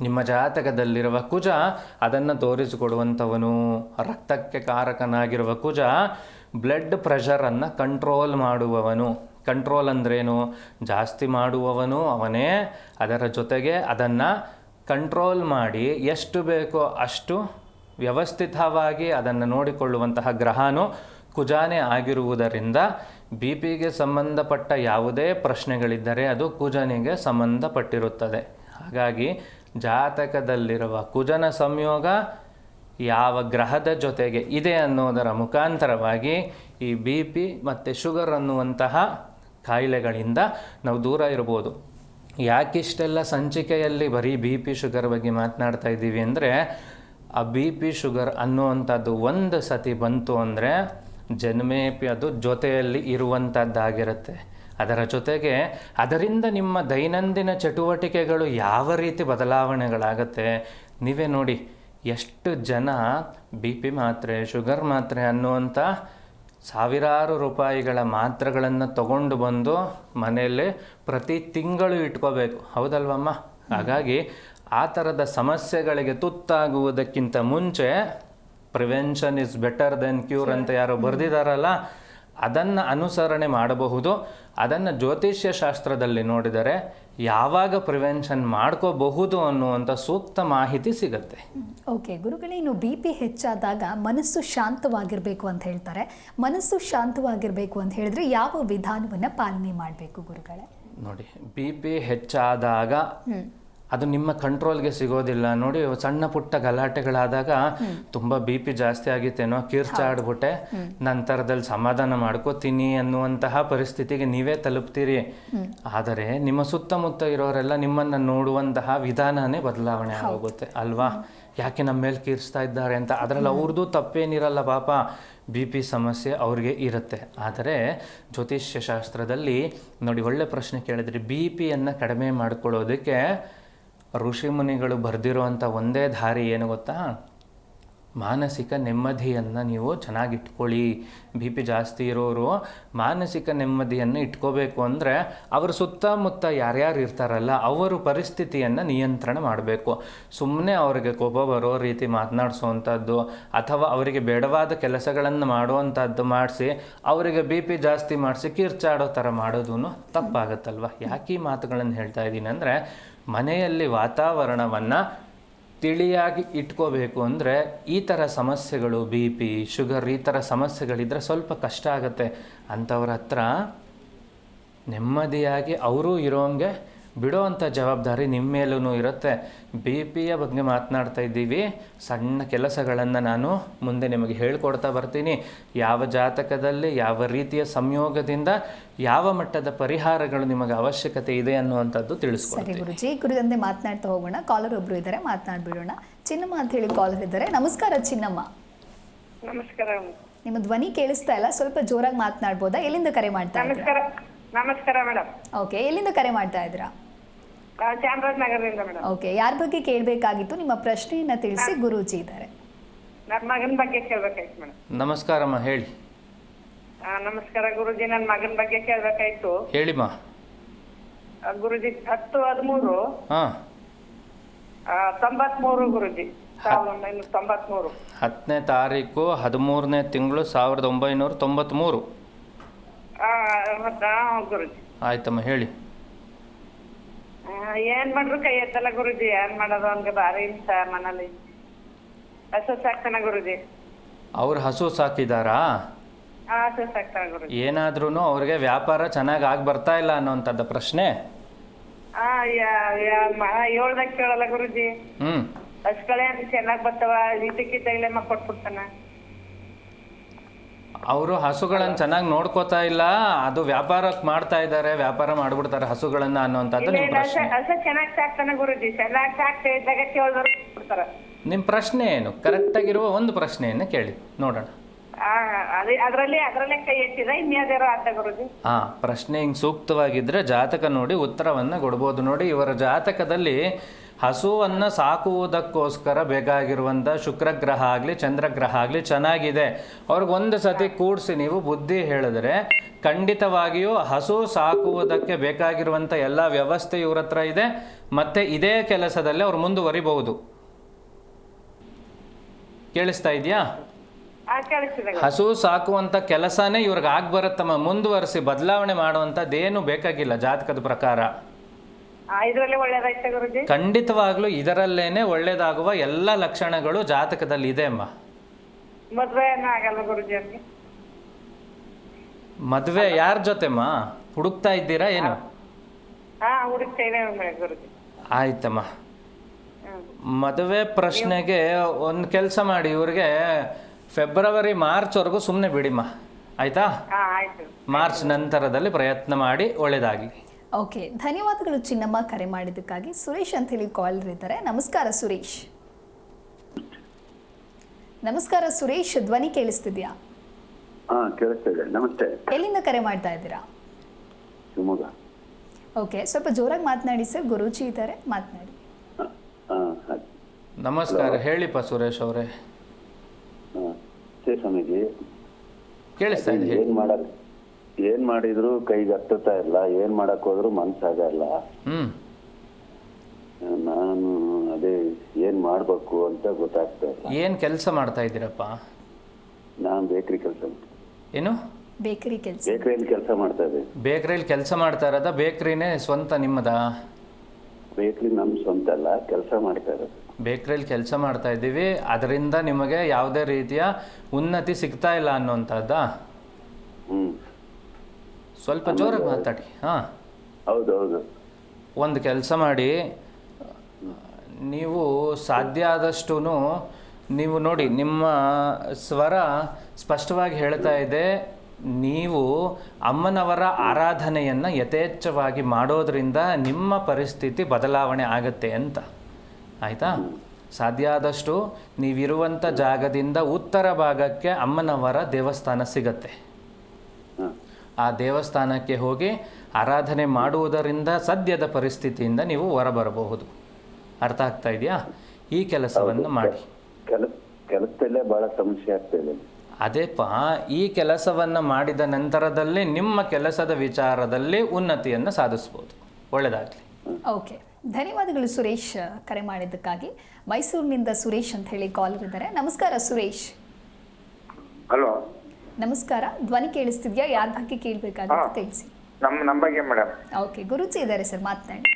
ನಿಮ್ಮ ಜಾತಕದಲ್ಲಿರುವ ಕುಜ ಅದನ್ನು ತೋರಿಸಿಕೊಡುವಂಥವನು. ರಕ್ತಕ್ಕೆ ಕಾರಕನಾಗಿರುವ ಕುಜ ಬ್ಲಡ್ ಪ್ರೆಷರನ್ನು ಕಂಟ್ರೋಲ್ ಮಾಡುವವನು. ಕಂಟ್ರೋಲ್ ಅಂದ್ರೇನು? ಜಾಸ್ತಿ ಮಾಡುವವನು, ಅವನೇ ಅದರ ಜೊತೆಗೆ ಅದನ್ನು ಕಂಟ್ರೋಲ್ ಮಾಡಿ ಎಷ್ಟು ಬೇಕೋ ಅಷ್ಟು ವ್ಯವಸ್ಥಿತವಾಗಿ ಅದನ್ನು ನೋಡಿಕೊಳ್ಳುವಂತಹ ಗ್ರಹನು ಕುಜಾನೆ ಆಗಿರುವುದರಿಂದ ಬಿ ಪಿಗೆ ಸಂಬಂಧಪಟ್ಟ ಯಾವುದೇ ಪ್ರಶ್ನೆಗಳಿದ್ದರೆ ಅದು ಕುಜನಿಗೆ ಸಂಬಂಧಪಟ್ಟಿರುತ್ತದೆ. ಹಾಗಾಗಿ ಜಾತಕದಲ್ಲಿರುವ ಕುಜನ ಸಂಯೋಗ ಯಾವ ಗ್ರಹದ ಜೊತೆಗೆ ಇದೆ ಅನ್ನೋದರ ಮುಖಾಂತರವಾಗಿ ಈ ಬಿ ಪಿ ಮತ್ತು ಶುಗರ್ ಅನ್ನುವಂತಹ ಕಾಯಿಲೆಗಳಿಂದ ನಾವು ದೂರ ಇರ್ಬೋದು. ಯಾಕಿಷ್ಟೆಲ್ಲ ಸಂಚಿಕೆಯಲ್ಲಿ ಬರೀ ಬಿ ಪಿ ಶುಗರ್ ಬಗ್ಗೆ ಮಾತನಾಡ್ತಾ ಇದ್ದೀವಿ ಅಂದರೆ ಆ ಬಿ ಪಿ ಶುಗರ್ ಅನ್ನುವಂಥದ್ದು ಒಂದು ಸತಿ ಬಂತು ಅಂದರೆ ಜನ್ಮೇಪಿ ಅದು ಜೊತೆಯಲ್ಲಿ ಇರುವಂಥದ್ದಾಗಿರುತ್ತೆ. ಅದರ ಜೊತೆಗೆ ಅದರಿಂದ ನಿಮ್ಮ ದೈನಂದಿನ ಚಟುವಟಿಕೆಗಳು ಯಾವ ರೀತಿ ಬದಲಾವಣೆಗಳಾಗತ್ತೆ? ನೀವೇ ನೋಡಿ, ಎಷ್ಟು ಜನ ಬಿ ಪಿ ಮಾತ್ರೆ, ಶುಗರ್ ಮಾತ್ರೆ ಅನ್ನುವಂಥ ಸಾವಿರಾರು ರೂಪಾಯಿಗಳ ಮಾತ್ರೆಗಳನ್ನು ತಗೊಂಡು ಬಂದು ಮನೆಯಲ್ಲಿ ಪ್ರತಿ ತಿಂಗಳು ಇಟ್ಕೋಬೇಕು. ಹೌದಲ್ವಮ್ಮ? ಹಾಗಾಗಿ ಆ ಥರದ ಸಮಸ್ಯೆಗಳಿಗೆ ತುತ್ತಾಗುವುದಕ್ಕಿಂತ ಮುಂಚೆ prevention is better then cure ಅಂತ ಯಾರೋ ಬರೆದಿದ್ದಾರಲ್ಲ ಅದನ್ನು ಅನುಸರಣೆ ಮಾಡಬಹುದು. ಅದನ್ನು ಜ್ಯೋತಿಷ್ಯ ಶಾಸ್ತ್ರದಲ್ಲಿ ನೋಡಿದರೆ ಯಾವಾಗ ಪ್ರಿವೆನ್ಷನ್ ಮಾಡ್ಕೋಬಹುದು ಅನ್ನುವಂಥ ಸೂಕ್ತ ಮಾಹಿತಿ ಸಿಗುತ್ತೆ. ಓಕೆ ಗುರುಗಳೇ ಇನ್ನು ಬಿ ಪಿ ಹೆಚ್ಚಾದಾಗ ಮನಸ್ಸು ಶಾಂತವಾಗಿರಬೇಕು ಅಂತ ಹೇಳ್ತಾರೆ. ಮನಸ್ಸು ಶಾಂತವಾಗಿರಬೇಕು ಅಂತ ಹೇಳಿದ್ರೆ ಯಾವ ವಿಧಾನವನ್ನು ಪಾಲನೆ ಮಾಡಬೇಕು ಗುರುಗಳೇ? ನೋಡಿ ಬಿ ಪಿ ಹೆಚ್ಚಾದಾಗ ಅದು ನಿಮ್ಮ ಕಂಟ್ರೋಲ್ಗೆ ಸಿಗೋದಿಲ್ಲ. ನೋಡಿ ಸಣ್ಣ ಪುಟ್ಟ ಗಲಾಟೆಗಳಾದಾಗ ತುಂಬ ಬಿ ಪಿ ಜಾಸ್ತಿ ಆಗಿತ್ತೇನೋ ಕಿರ್ಚಾಡ್ಬಿಟ್ಟೆ ನಂತರದಲ್ಲಿ ಸಮಾಧಾನ ಮಾಡ್ಕೋತೀನಿ ಅನ್ನುವಂತಹ ಪರಿಸ್ಥಿತಿಗೆ ನೀವೇ ತಲುಪ್ತೀರಿ. ಆದರೆ ನಿಮ್ಮ ಸುತ್ತಮುತ್ತ ಇರೋರೆಲ್ಲ ನಿಮ್ಮನ್ನು ನೋಡುವಂತಹ ವಿಧಾನನೇ ಬದಲಾವಣೆ ಆಗೋಗುತ್ತೆ ಅಲ್ವಾ? ಯಾಕೆ ನಮ್ಮ ಮೇಲೆ ಕೀರ್ಸ್ತಾ ಇದ್ದಾರೆ ಅಂತ. ಅದರಲ್ಲಿ ಅವ್ರದ್ದು ತಪ್ಪೇನಿರಲ್ಲ ಪಾಪ. ಬಿ ಪಿ ಸಮಸ್ಯೆ ಅವ್ರಿಗೆ ಇರುತ್ತೆ. ಆದರೆ ಜ್ಯೋತಿಷ್ಯ ಶಾಸ್ತ್ರದಲ್ಲಿ ನೋಡಿ ಒಳ್ಳೆ ಪ್ರಶ್ನೆ ಕೇಳಿದ್ರಿ. ಬಿ ಪಿಯನ್ನು ಕಡಿಮೆ ಮಾಡ್ಕೊಳ್ಳೋದಕ್ಕೆ ಋಷಿಮುನಿಗಳು ಬರೆದಿರುವಂಥ ಒಂದೇ ದಾರಿ ಏನು ಗೊತ್ತಾ? ಮಾನಸಿಕ ನೆಮ್ಮದಿಯನ್ನು ನೀವು ಚೆನ್ನಾಗಿಟ್ಕೊಳ್ಳಿ. ಬಿ ಪಿ ಜಾಸ್ತಿ ಇರೋರು ಮಾನಸಿಕ ನೆಮ್ಮದಿಯನ್ನು ಇಟ್ಕೋಬೇಕು ಅಂದರೆ ಅವ್ರ ಸುತ್ತಮುತ್ತ ಯಾರ್ಯಾರು ಇರ್ತಾರಲ್ಲ ಅವರು ಪರಿಸ್ಥಿತಿಯನ್ನು ನಿಯಂತ್ರಣ ಮಾಡಬೇಕು. ಸುಮ್ಮನೆ ಅವರಿಗೆ ಕೋಪ ಬರೋ ರೀತಿ ಮಾತನಾಡಿಸುವಂಥದ್ದು ಅಥವಾ ಅವರಿಗೆ ಬೇಡವಾದ ಕೆಲಸಗಳನ್ನು ಮಾಡುವಂಥದ್ದು ಮಾಡಿಸಿ, ಅವರಿಗೆ ಬಿ ಪಿ ಜಾಸ್ತಿ ಮಾಡಿಸಿ ಕಿರ್ಚಾಡೋ ಥರ ಮಾಡೋದೂ ತಪ್ಪಾಗತ್ತಲ್ವ? ಯಾಕೆ ಈ ಮಾತುಗಳನ್ನು ಹೇಳ್ತಾ ಇದ್ದೀನಿ ಅಂದರೆ ಮನೆಯಲ್ಲಿ ವಾತಾವರಣವನ್ನು ತಿಳಿಯಾಗಿ ಇಟ್ಕೋಬೇಕು ಅಂದರೆ ಈ ಥರ ಸಮಸ್ಯೆಗಳು ಬಿ ಪಿ ಶುಗರ್ ಈ ಥರ ಸಮಸ್ಯೆಗಳಿದ್ರೆ ಸ್ವಲ್ಪ ಕಷ್ಟ ಆಗುತ್ತೆ. ಅಂಥವ್ರ ಹತ್ರ ನೆಮ್ಮದಿಯಾಗಿ ಅವರೂ ಇರೋಂಗೆ ಬಿಡೋವಂಥ ಜವಾಬ್ದಾರಿ ನಿಮ್ಮ ಮೇಲೂ ಇರುತ್ತೆ. ಬಿ ಪಿಯ ಬಗ್ಗೆ ಮಾತನಾಡ್ತಾ ಇದ್ದೀವಿ. ಸಣ್ಣ ಕೆಲಸಗಳನ್ನು ನಾನು ಮುಂದೆ ನಿಮಗೆ ಹೇಳ್ಕೊಡ್ತಾ ಬರ್ತೀನಿ. ಯಾವ ಜಾತಕದಲ್ಲಿ ಯಾವ ರೀತಿಯ ಸಂಯೋಗದಿಂದ ಯಾವ ಮಟ್ಟದ ಪರಿಹಾರಗಳು ನಿಮಗೆ ಅವಶ್ಯಕತೆ ಇದೆ ಅನ್ನುವಂಥದ್ದು ಸರಿ ತಿಳಿಸ್ಕೊಡ್ತೀನಿ ಗುರುಜಿ ಗುರುದಂತೆ ಮಾತನಾಡ್ತಾ ಹೋಗೋಣ. ಕಾಲರ್ ಒಬ್ರು ಇದ್ದಾರೆ ಮಾತನಾಡ್ಬಿಡೋಣ. ಚಿನ್ನಮ್ಮ ಅಂತ ಹೇಳಿ ಕಾಲರ್ ಇದ್ದಾರೆ. ನಮಸ್ಕಾರ ಚಿನ್ನಮ್ಮ. ನಮಸ್ಕಾರ. ನಿಮ್ಮ ಧ್ವನಿ ಕೇಳಿಸ್ತಾ ಇಲ್ಲ. ಸ್ವಲ್ಪ ಜೋರಾಗಿ ಮಾತನಾಡ್ಬೋದಾ? ಎಲ್ಲಿಂದ ಕರೆ ಮಾಡ್ತಾ ಇದ್ದೀರಾ? ನಮಸ್ಕಾರ. ನಮಸ್ಕಾರ ಮೇಡಮ್. ಓಕೆ ಎಲ್ಲಿಂದ ಕರೆ ಮಾಡ್ತಾ ಇದ್ದೀರಾ? ಚಾಮರಾಜನಗರದಿಂದ ಮೇಡಮ್. ಓಕೆ ಯಾರ ಬಗ್ಗೆ ಕೇಳಬೇಕಾಗಿತ್ತು? ನಿಮ್ಮ ಪ್ರಶ್ನೆಯನ್ನ ತಿಳಿಸಿ ಗುರೂಜಿ ಇದ್ದಾರೆ. ನನ್ನ ಮಗನ ಬಗ್ಗೆ ಕೇಳ್ಬೇಕಾಯ್ತು ಮೇಡಮ್. ನಮಸ್ಕಾರಮ್ಮ ಹೇಳಿ. ನಮಸ್ಕಾರ ಗುರುಜಿ ನನ್ನ ಮಗನ ಬಗ್ಗೆ ಕೇಳ್ಬೇಕಾಯ್ತು. ಹೇಳಿಮ್ಮ ಆ, ಗುರುಜಿ ಹತ್ತು ಹದಿಮೂರು. ಹಾಂ. ತೊಂಬತ್ಮೂರು ಗುರುಜಿ. ಸಾವಿರದ ಒಂಬೈನೂರ ತೊಂಬತ್ಮೂರು. ಹತ್ತನೇ ತಾರೀಕು ಹದಿಮೂರನೇ ತಿಂಗಳು ಸಾವಿರದ ಒಂಬೈನೂರ ತೊಂಬತ್ತ್ಮೂರು ಆ, ಹೌದಾ? ಹೌದ್ ಗುರುಜಿ. ಆಯ್ತಮ್ಮ ಹೇಳಿ. ಆ, ಏನ್ ಮಾಡ್ರು ಕೈ ಎತ್ತಲ್ಲ ಗುರುಜಿ? ಏನ್ ಮಾಡೋದು? ಅವ್ನ್ಗೆ ಭಾರಿ ಹಿಂಸೆ ಮನೇಲಿ. ಹಸು ಸಾಕ್ತಾನ ಗುರುಜಿ. ಅವ್ರು ಹಸು ಸಾಕಿದಾರಾ? ಆ, ಹಸು ಸಾಕ್ತಾನ ಗುರುಜಿ. ಏನಾದ್ರೂ ಅವ್ರಿಗೆ ವ್ಯಾಪಾರ ಚೆನ್ನಾಗಿ ಆಗಿ ಬರ್ತಾ ಇಲ್ಲ ಅನ್ನೋಂಥದ್ದು ಪ್ರಶ್ನೆ? ಆ ಯಾ- ಯಾ- ಮ- ಹೇಳ್ದಾಗ ಕೇಳಲ್ಲ ಗುರುಜಿ. ಹ್ಞೂ ಹಸ್ಗಳೇ ಚೆನ್ನಾಗಿ ಬರ್ತಾವ ಇದಕ್ಕೆ ತೈಲಮ್ಮ ಕೊಟ್ಬಿಡ್ತಾನ. ಅವರು ಹಸುಗಳನ್ನು ಚೆನ್ನಾಗಿ ನೋಡ್ಕೋತಾ ಇಲ್ಲ ಅದು ವ್ಯಾಪಾರಕ್ಕೆ ಮಾಡ್ತಾ ಇದ್ದಾರೆ ವ್ಯಾಪಾರ ಮಾಡ್ಬಿಡ್ತಾರೆ ಹಸುಗಳನ್ನ ಅನ್ನೋಂಥದ್ದು ಇಲ್ಲ ನಿಮ್ಮ ಪ್ರಶ್ನೆ. ಹಸ ಚೆನ್ನಾಗ್ ಸಾಕ್ತಾನ ಗುರುಜಿ ಚೆನ್ನಾಗ್ ಸಾಕ್ತಾ ಇದ್ದಾಗ ಕೇಳಿದ್ರು ಬಿಡ್ತಾರ ನಿಮ್ಮ ಪ್ರಶ್ನೆ ಏನು? ಕರೆಕ್ಟಾಗಿರುವ ಒಂದು ಪ್ರಶ್ನೆಯನ್ನು ಕೇಳಿ ನೋಡೋಣ. ಅದ್ರಲ್ಲಿ ಅದ್ರಲ್ಲೇ ಕೈ ಎತ್ತಿದ ಇನ್ಯಾವ್ದಾರು ಆತ ಗುರುಜಿ? ಹಾ ಪ್ರಶ್ನೆ ಹಿಂಗೆ ಸೂಕ್ತವಾಗಿದ್ರೆ ಜಾತಕ ನೋಡಿ ಉತ್ತರವನ್ನು ಕೊಡ್ಬೋದು ನೋಡಿ ಇವರ ಜಾತಕದಲ್ಲಿ ಹಸುವನ್ನು ಸಾಕುವುದಕ್ಕೋಸ್ಕರ ಬೇಕಾಗಿರುವಂಥ ಶುಕ್ರಗ್ರಹ ಆಗಲಿ ಚಂದ್ರಗ್ರಹ ಆಗಲಿ ಚೆನ್ನಾಗಿದೆ. ಅವ್ರಿಗೆ ಒಂದು ಸತಿ ಕೂಡಿಸಿ ನೀವು ಬುದ್ಧಿ ಹೇಳಿದ್ರೆ ಖಂಡಿತವಾಗಿಯೂ ಹಸು ಸಾಕುವುದಕ್ಕೆ ಬೇಕಾಗಿರುವಂಥ ಎಲ್ಲ ವ್ಯವಸ್ಥೆ ಇವ್ರ ಹತ್ರ ಇದೆ. ಮತ್ತು ಇದೇ ಕೆಲಸದಲ್ಲಿ ಅವ್ರು ಮುಂದುವರಿಬಹುದು. ಕೇಳಿಸ್ತಾ ಇದೆಯಾ? ಹಸು ಸಾಕುವಂಥ ಕೆಲಸನೇ ಇವ್ರಿಗೆ ಆಗಿ ಬರುತ್ತಮ್ಮ ಮುಂದುವರಿಸಿ ಬದಲಾವಣೆ ಮಾಡುವಂಥದ್ದೇನು ಬೇಕಾಗಿಲ್ಲ ಜಾತಕದ ಪ್ರಕಾರ. ಇದ್ರಲ್ಲಿ ಒಳ್ಳೇದಾಯ್ತ ಗುರುಜಿ? ಖಂಡಿತವಾಗ್ಲೂ ಇದರಲ್ಲೇನೆ ಒಳ್ಳೇದಾಗುವ ಎಲ್ಲ ಲಕ್ಷಣಗಳು ಜಾತಕದಲ್ಲಿ ಇದೆ ಅಮ್ಮ. ಮದ್ವೆ ಏನೂ ಆಗಲ್ಲ ಗುರುಜಿ ಅವ್ರಿಗೆ. ಮದುವೆ ಯಾರ ಜೊತೆಮ್ಮ? ಹುಡುಕ್ತಾ ಇದ್ದೀರಾ ಏನು? ಹಾ ಹುಡುಕ್ತಾ ಗುರುಜಿ. ಆಯ್ತಮ್ಮ. ಮದುವೆ ಪ್ರಶ್ನೆಗೆ ಒಂದ್ ಕೆಲಸ ಮಾಡಿ ಇವ್ರಿಗೆ ಫೆಬ್ರವರಿ ಮಾರ್ಚ್ವರೆಗೂ ಸುಮ್ಮನೆ ಬಿಡಿಮ್ಮ. ಆಯ್ತಾ? ಹಾ ಆಯ್ತು. ಮಾರ್ಚ್ ನಂತರದಲ್ಲಿ ಪ್ರಯತ್ನ ಮಾಡಿ ಒಳ್ಳೇದಾಗಲಿ. ಓಕೆ ಧನ್ಯವಾದಗಳು ಚಿನ್ನಮ್ಮ ಕರೆ ಮಾಡಿದ್ದಕ್ಕಾಗಿ. ಸುರೇಶ್ ಅಂತ ಹೇಳಿ ಕಾಲ್ ಇದ್ದಾರೆ. ನಮಸ್ಕಾರ ಸುರೇಶ್. ನಮಸ್ಕಾರ ಸುರೇಶ್ ಧ್ವನಿ ಕೇಳಿಸ್ತಿದ್ಯಾ? ಹಾ ಕೇಳಿಸ್ತಿದೆ ನಮಸ್ತೆ. ಎಲ್ಲಿಂದ ಕರೆ ಮಾಡ್ತಾ ಇದ್ದೀರಾ? ಶಿವಮೊಗ್ಗ. ಓಕೆ ಸ್ವಲ್ಪ ಜೋರಾಗಿ ಮಾತನಾಡಿ ಸರ್ ಗುರೂಜಿ ಇದ್ದಾರೆ ಮಾತನಾಡಿ. ಹಾ, ಹಾ ನಮಸ್ಕಾರ ಹೇಳಿಪ್ಪ ಸುರೇಶ್ ಅವರೇ. ಹಾ ಸ್ವಾಮೀಜಿ. ಕೇಳಿಸ್ತಾ ಇದೆ ಏನು ಮಾಡಕ್ ಏನ್ ಮಾಡಿದ್ರು ಕೈಗೆ ಹತ್ತುತ್ತಾ ಇಲ್ಲ ಏನ್ ಮಾಡಕ್ ಹೋದ್ರು ಮನ್ಸಾಗಲ್ಲ ಹ್ಮ್. ನಾನು ಅದೇ ಏನ್ ಮಾಡ್ಬೇಕು ಅಂತ ಗೊತ್ತಾಗ್ತಾ ಇಲ್ಲ. ಏನ್ ಕೆಲಸ ಮಾಡ್ತಾ ಇದ್ದೀರಪ್ಪ? ನಾನ್ ಬೇಕ್ರಿ ಕೆಲಸ ಏನು? ಬೇಕರಿ ಕೆಲಸ. ಬೇಕ್ರಿಯಲ್ಲಿ ಕೆಲಸ ಮಾಡ್ತಾ ಇದ್ದೀನಿ. ಬೇಕ್ರಿಯಲ್ಲಿ ಕೆಲಸ ಮಾಡ್ತಾ ಇರೋದ? ಬೇಕ್ರಿನೇ ಸ್ವಂತ ನಿಮ್ಮದ? ಬೇಕ್ರಿ ನಮ್ ಸ್ವಂತ ಅಲ್ಲ ಕೆಲಸ ಮಾಡ್ತಾ ಇರೋದು. ಬೇಕ್ರಿಯಲ್ಲಿ ಕೆಲಸ ಮಾಡ್ತಾ ಇದ್ದೀವಿ. ಅದರಿಂದ ನಿಮಗೆ ಯಾವುದೇ ರೀತಿಯ ಉನ್ನತಿ ಸಿಗ್ತಾ ಇಲ್ಲ ಅನ್ನುವಂಥದ್ದಾ? ಹ್ಮ್. ಸ್ವಲ್ಪ ಜೋರಾಗಿ ಮಾತಾಡಿ ಹಾಂ. ಹೌದೌದು ಒಂದು ಕೆಲಸ ಮಾಡಿ ನೀವು ಸಾಧ್ಯ ಆದಷ್ಟು ನೀವು ನೋಡಿ ನಿಮ್ಮ ಸ್ವರ ಸ್ಪಷ್ಟವಾಗಿ ಹೇಳ್ತಾ ಇದೆ. ನೀವು ಅಮ್ಮನವರ ಆರಾಧನೆಯನ್ನು ಯಥೇಚ್ಛವಾಗಿ ಮಾಡೋದ್ರಿಂದ ನಿಮ್ಮ ಪರಿಸ್ಥಿತಿ ಬದಲಾವಣೆ ಆಗುತ್ತೆ ಅಂತ. ಆಯಿತಾ? ಸಾಧ್ಯ ಆದಷ್ಟು ನೀವಿರುವಂಥ ಜಾಗದಿಂದ ಉತ್ತರ ಭಾಗಕ್ಕೆ ಅಮ್ಮನವರ ದೇವಸ್ಥಾನ ಸಿಗತ್ತೆ. ಆ ದೇವಸ್ಥಾನಕ್ಕೆ ಹೋಗಿ ಆರಾಧನೆ ಮಾಡುವುದರಿಂದ ಸದ್ಯದ ಪರಿಸ್ಥಿತಿಯಿಂದ ನೀವು ಹೊರಬರಬಹುದು. ಅರ್ಥ ಆಗ್ತಾ ಇದೆಯಾ? ಈ ಕೆಲಸವನ್ನು ಮಾಡಿ. ಕೆಲ ಕೆಲಸದಲ್ಲೇ ಬಹಳ ಸಮಸ್ಯೆ ಆಗ್ತಾ ಇದೆ. ಅದೇಪ್ಪ ಈ ಕೆಲಸವನ್ನು ಮಾಡಿದ ನಂತರದಲ್ಲಿ ನಿಮ್ಮ ಕೆಲಸದ ವಿಚಾರದಲ್ಲಿ ಉನ್ನತಿಯನ್ನು ಸಾಧಿಸ್ಬೋದು. ಒಳ್ಳೆಯದಾಗಲಿ ಓಕೆ. ಧನ್ಯವಾದಗಳು ಸುರೇಶ್ ಕರೆ ಮಾಡಿದ್ದಕ್ಕಾಗಿ. ಮೈಸೂರಿನಿಂದ ಸುರೇಶ್ ಅಂತ ಹೇಳಿ ಕಾಲ್ ಇದ್ದಾರೆ ನಮಸ್ಕಾರ ಸುರೇಶ್. ಹಲೋ. ನಮಸ್ಕಾರ. ಧ್ವನಿ ಕೇಳಿಸ್ತಿದ್ಯಾ? ಯಾರ ಬಗ್ಗೆ ಕೇಳಬೇಕಾಗುತ್ತೆ ತಿಳಿಸಿ. ನಮ್ಮ ನಮ್ಮ ಬಗ್ಗೆ ಮೇಡಮ್. ಓಕೆ. ಗುರುಜಿ ಇದ್ದಾರೆ ಸರ್ ಮಾತನಾಡಿ.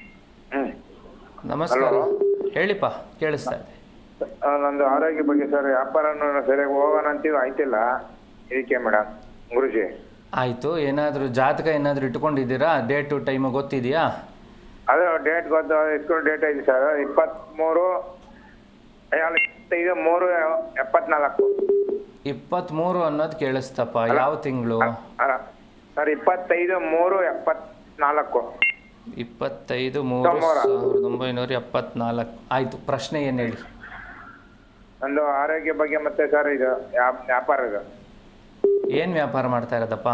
ನಮಸ್ಕಾರ ಹೇಳಿಪ್ಪ ಕೇಳಿಸ್ತಾ ಇದೆ. ನಂದು ಆರೋಗ್ಯ ಬಗ್ಗೆ ಸರ್ ವ್ಯಾಪಾರನೂ ಸರಿಯಾಗಿ ಹೋಗೋಣ ಅಂತೀವಿ ಆಯ್ತಿಲ್ಲ. ಇದಕ್ಕೆ ಮೇಡಮ್ ಗುರುಜಿ. ಆಯ್ತು ಏನಾದರೂ ಜಾತಕ ಏನಾದರೂ ಇಟ್ಕೊಂಡಿದ್ದೀರಾ? ಡೇಟು ಟೈಮ್ ಗೊತ್ತಿದೆಯಾ? ಅದೇ ಡೇಟ್ ಗೊತ್ತು ಇಟ್ಕೊಂಡು ಡೇಟ್ ಐತಿ ಸರ್. ಇಪ್ಪತ್ತ್ಮೂರು ಇಪ್ಪತ್ತೈದು ಮೂರು ಎಪ್ಪತ್ನಾಲ್ಕು. ಇಪ್ಪತ್ತ್ಮೂರು ಅನ್ನೋದು ಕೇಳಿಸ್ತಪ್ಪ ಯಾವ ತಿಂಗಳು? ಸರ್ ಇಪ್ಪತ್ತೈದು ಮೂರು ಎಪ್ಪತ್ನಾಲ್ಕು. ಇಪ್ಪತ್ತೈದು ಮೂರು. ಸಾವಿರದ ಒಂಬೈನೂರ ಎಪ್ಪತ್ನಾಲ್ಕು. ಆಯಿತು ಪ್ರಶ್ನೆ ಏನು ಹೇಳಿ? ನಂದು ಆರೋಗ್ಯ ಬಗ್ಗೆ ಮತ್ತೆ ಸರ್ ಇದು ವ್ಯಾಪಾರ ಇದು. ಏನು ವ್ಯಾಪಾರ ಮಾಡ್ತಾ ಇರೋದಪ್ಪ?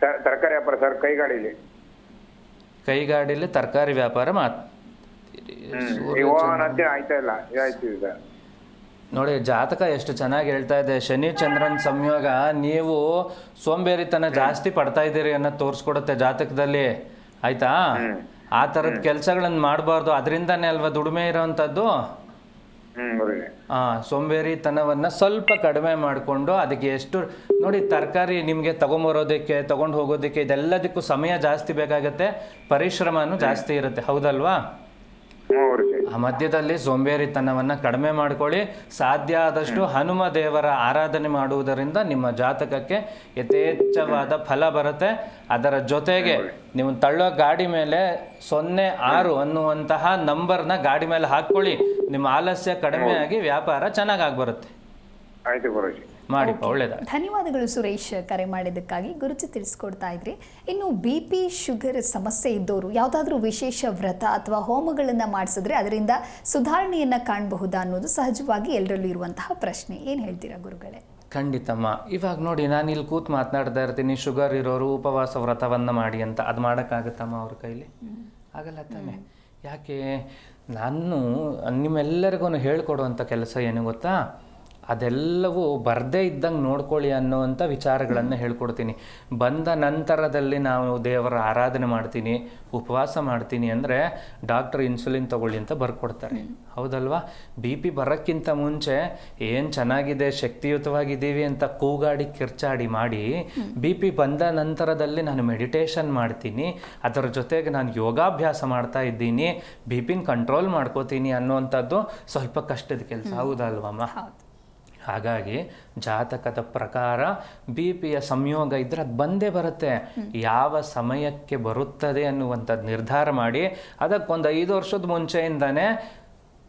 ತರ- ತರಕಾರಿ ವ್ಯಾಪಾರ ಸರ್ ಕೈಗಾಡಿಲಿ. ಕೈಗಾಡಿಲಿ ತರಕಾರಿ ವ್ಯಾಪಾರ ಮಾತ್ ಆಯ್ತಾ ಇಲ್ಲ? ನೋಡಿ, ಜಾತಕ ಎಷ್ಟು ಚೆನ್ನಾಗಿ ಹೇಳ್ತಾ ಇದೆ. ಶನಿ ಚಂದ್ರನ್ ಸಂಯೋಗ, ನೀವು ಸೋಂಬೇರಿತನ ಜಾಸ್ತಿ ಪಡ್ತಾ ಇದ್ದೀರಿ ಅನ್ನೋದು ತೋರಿಸ್ಕೊಡುತ್ತೆ ಜಾತಕದಲ್ಲಿ. ಆಯ್ತಾ? ಆ ತರದ ಕೆಲಸಗಳನ್ನ ಮಾಡಬಾರ್ದು. ಅದರಿಂದನೇ ಅಲ್ವಾ ದುಡಿಮೆ ಇರೋವಂಥದ್ದು ಹಾ ಸೋಂಬೇರಿತನವನ್ನ ಸ್ವಲ್ಪ ಕಡಿಮೆ ಮಾಡಿಕೊಂಡು ಅದಕ್ಕೆ ಎಷ್ಟು, ನೋಡಿ, ತರಕಾರಿ ನಿಮಗೆ ತಗೊಂಬರೋದಕ್ಕೆ, ತಗೊಂಡು ಹೋಗೋದಕ್ಕೆ ಇದೆಲ್ಲದಕ್ಕೂ ಸಮಯ ಜಾಸ್ತಿ ಬೇಕಾಗತ್ತೆ. ಪರಿಶ್ರಮನೂ ಜಾಸ್ತಿ ಇರುತ್ತೆ. ಹೌದಲ್ವಾ? ಆ ಮಧ್ಯದಲ್ಲಿ ಸೋಂಬೇರಿತನವನ್ನ ಕಡಿಮೆ ಮಾಡ್ಕೊಳ್ಳಿ. ಸಾಧ್ಯ ಆದಷ್ಟು ಹನುಮ ದೇವರ ಆರಾಧನೆ ಮಾಡುವುದರಿಂದ ನಿಮ್ಮ ಜಾತಕಕ್ಕೆ ಯಥೇಚ್ಛವಾದ ಫಲ ಬರುತ್ತೆ. ಅದರ ಜೊತೆಗೆ ನೀವು ತಳ್ಳೋ ಗಾಡಿ ಮೇಲೆ ಸೊನ್ನೆ ಆರು ಅನ್ನುವಂತಹ ನಂಬರ್ನ ಗಾಡಿ ಮೇಲೆ ಹಾಕ್ಕೊಳ್ಳಿ. ನಿಮ್ಮ ಆಲಸ್ಯ ಕಡಿಮೆ ಆಗಿ ವ್ಯಾಪಾರ ಚೆನ್ನಾಗಿ ಬರುತ್ತೆ ಮಾಡಿಪ್ಪ ಒಳ್ಳೇದಾಗ ಧನ್ಯವಾದಗಳು ಸುರೇಶ್ ಕರೆ ಮಾಡಿದ್ದಕ್ಕಾಗಿ. ಗುರುತು ತಿಳಿಸ್ಕೊಡ್ತಾ ಇದ್ರಿ. ಇನ್ನು ಬಿ ಪಿ ಶುಗರ್ ಸಮಸ್ಯೆ ಇದ್ದವರು ಯಾವುದಾದ್ರೂ ವಿಶೇಷ ವ್ರತ ಅಥವಾ ಹೋಮಗಳನ್ನು ಮಾಡಿಸಿದ್ರೆ ಅದರಿಂದ ಸುಧಾರಣೆಯನ್ನು ಕಾಣಬಹುದಾ ಅನ್ನೋದು ಸಹಜವಾಗಿ ಎಲ್ಲರಲ್ಲೂ ಇರುವಂತಹ ಪ್ರಶ್ನೆ. ಏನು ಹೇಳ್ತೀರಾ ಗುರುಗಳೇ? ಖಂಡಿತಮ್ಮ. ಇವಾಗ ನೋಡಿ ನಾನು ಇಲ್ಲಿ ಕೂತ್ ಮಾತನಾಡ್ತಾ ಇರ್ತೀನಿ ಶುಗರ್ ಇರೋರು ಉಪವಾಸ ವ್ರತವನ್ನು ಮಾಡಿ ಅಂತ. ಅದು ಮಾಡೋಕ್ಕಾಗತ್ತಮ್ಮ ಅವ್ರ ಕೈಲಿ? ಆಗಲ್ಲ ತಾನೆ. ಯಾಕೆ? ನಾನು ನಿಮ್ಮೆಲ್ಲರಿಗೂ ಹೇಳ್ಕೊಡುವಂಥ ಕೆಲಸ ಏನು ಗೊತ್ತಾ? ಅದೆಲ್ಲವೂ ಬರದೇ ಇದ್ದಂಗೆ ನೋಡ್ಕೊಳ್ಳಿ ಅನ್ನೋವಂಥ ವಿಚಾರಗಳನ್ನು ಹೇಳ್ಕೊಡ್ತೀನಿ. ಬಂದ ನಂತರದಲ್ಲಿ ನಾವು ದೇವರ ಆರಾಧನೆ ಮಾಡ್ತೀನಿ ಉಪವಾಸ ಮಾಡ್ತೀನಿ ಅಂದರೆ ಡಾಕ್ಟರ್ ಇನ್ಸುಲಿನ್ ತಗೊಳ್ಳಿ ಅಂತ ಬರ್ಕೊಡ್ತಾರೆ. ಹೌದಲ್ವಾ? ಬಿ ಪಿ ಬರೋಕ್ಕಿಂತ ಮುಂಚೆ ಏನು ಚೆನ್ನಾಗಿದೆ ಶಕ್ತಿಯುತವಾಗಿದ್ದೀವಿ ಅಂತ ಕೂಗಾಡಿ ಕಿರ್ಚಾಡಿ ಮಾಡಿ ಬಿ ಪಿ ಬಂದ ನಂತರದಲ್ಲಿ ನಾನು ಮೆಡಿಟೇಷನ್ ಮಾಡ್ತೀನಿ. ಅದರ ಜೊತೆಗೆ ನಾನು ಯೋಗಾಭ್ಯಾಸ ಮಾಡ್ತಾ ಇದ್ದೀನಿ. ಬಿ ಪಿನ ಕಂಟ್ರೋಲ್ ಮಾಡ್ಕೋತೀನಿ ಅನ್ನೋವಂಥದ್ದು ಸ್ವಲ್ಪ ಕಷ್ಟದ ಕೆಲಸ. ಹೌದಲ್ವಮ್ಮ ಹೌದು. ಹಾಗಾಗಿ ಜಾತಕದ ಪ್ರಕಾರ ಬಿ ಪಿಯ ಸಂಯೋಗ ಇದ್ರೆ ಅದು ಬಂದೇ ಬರುತ್ತೆ. ಯಾವ ಸಮಯಕ್ಕೆ ಬರುತ್ತದೆ ಅನ್ನುವಂಥದ್ದು ನಿರ್ಧಾರ ಮಾಡಿ ಅದಕ್ಕೊಂದು ಐದು ವರ್ಷದ ಮುಂಚೆಯಿಂದನೇ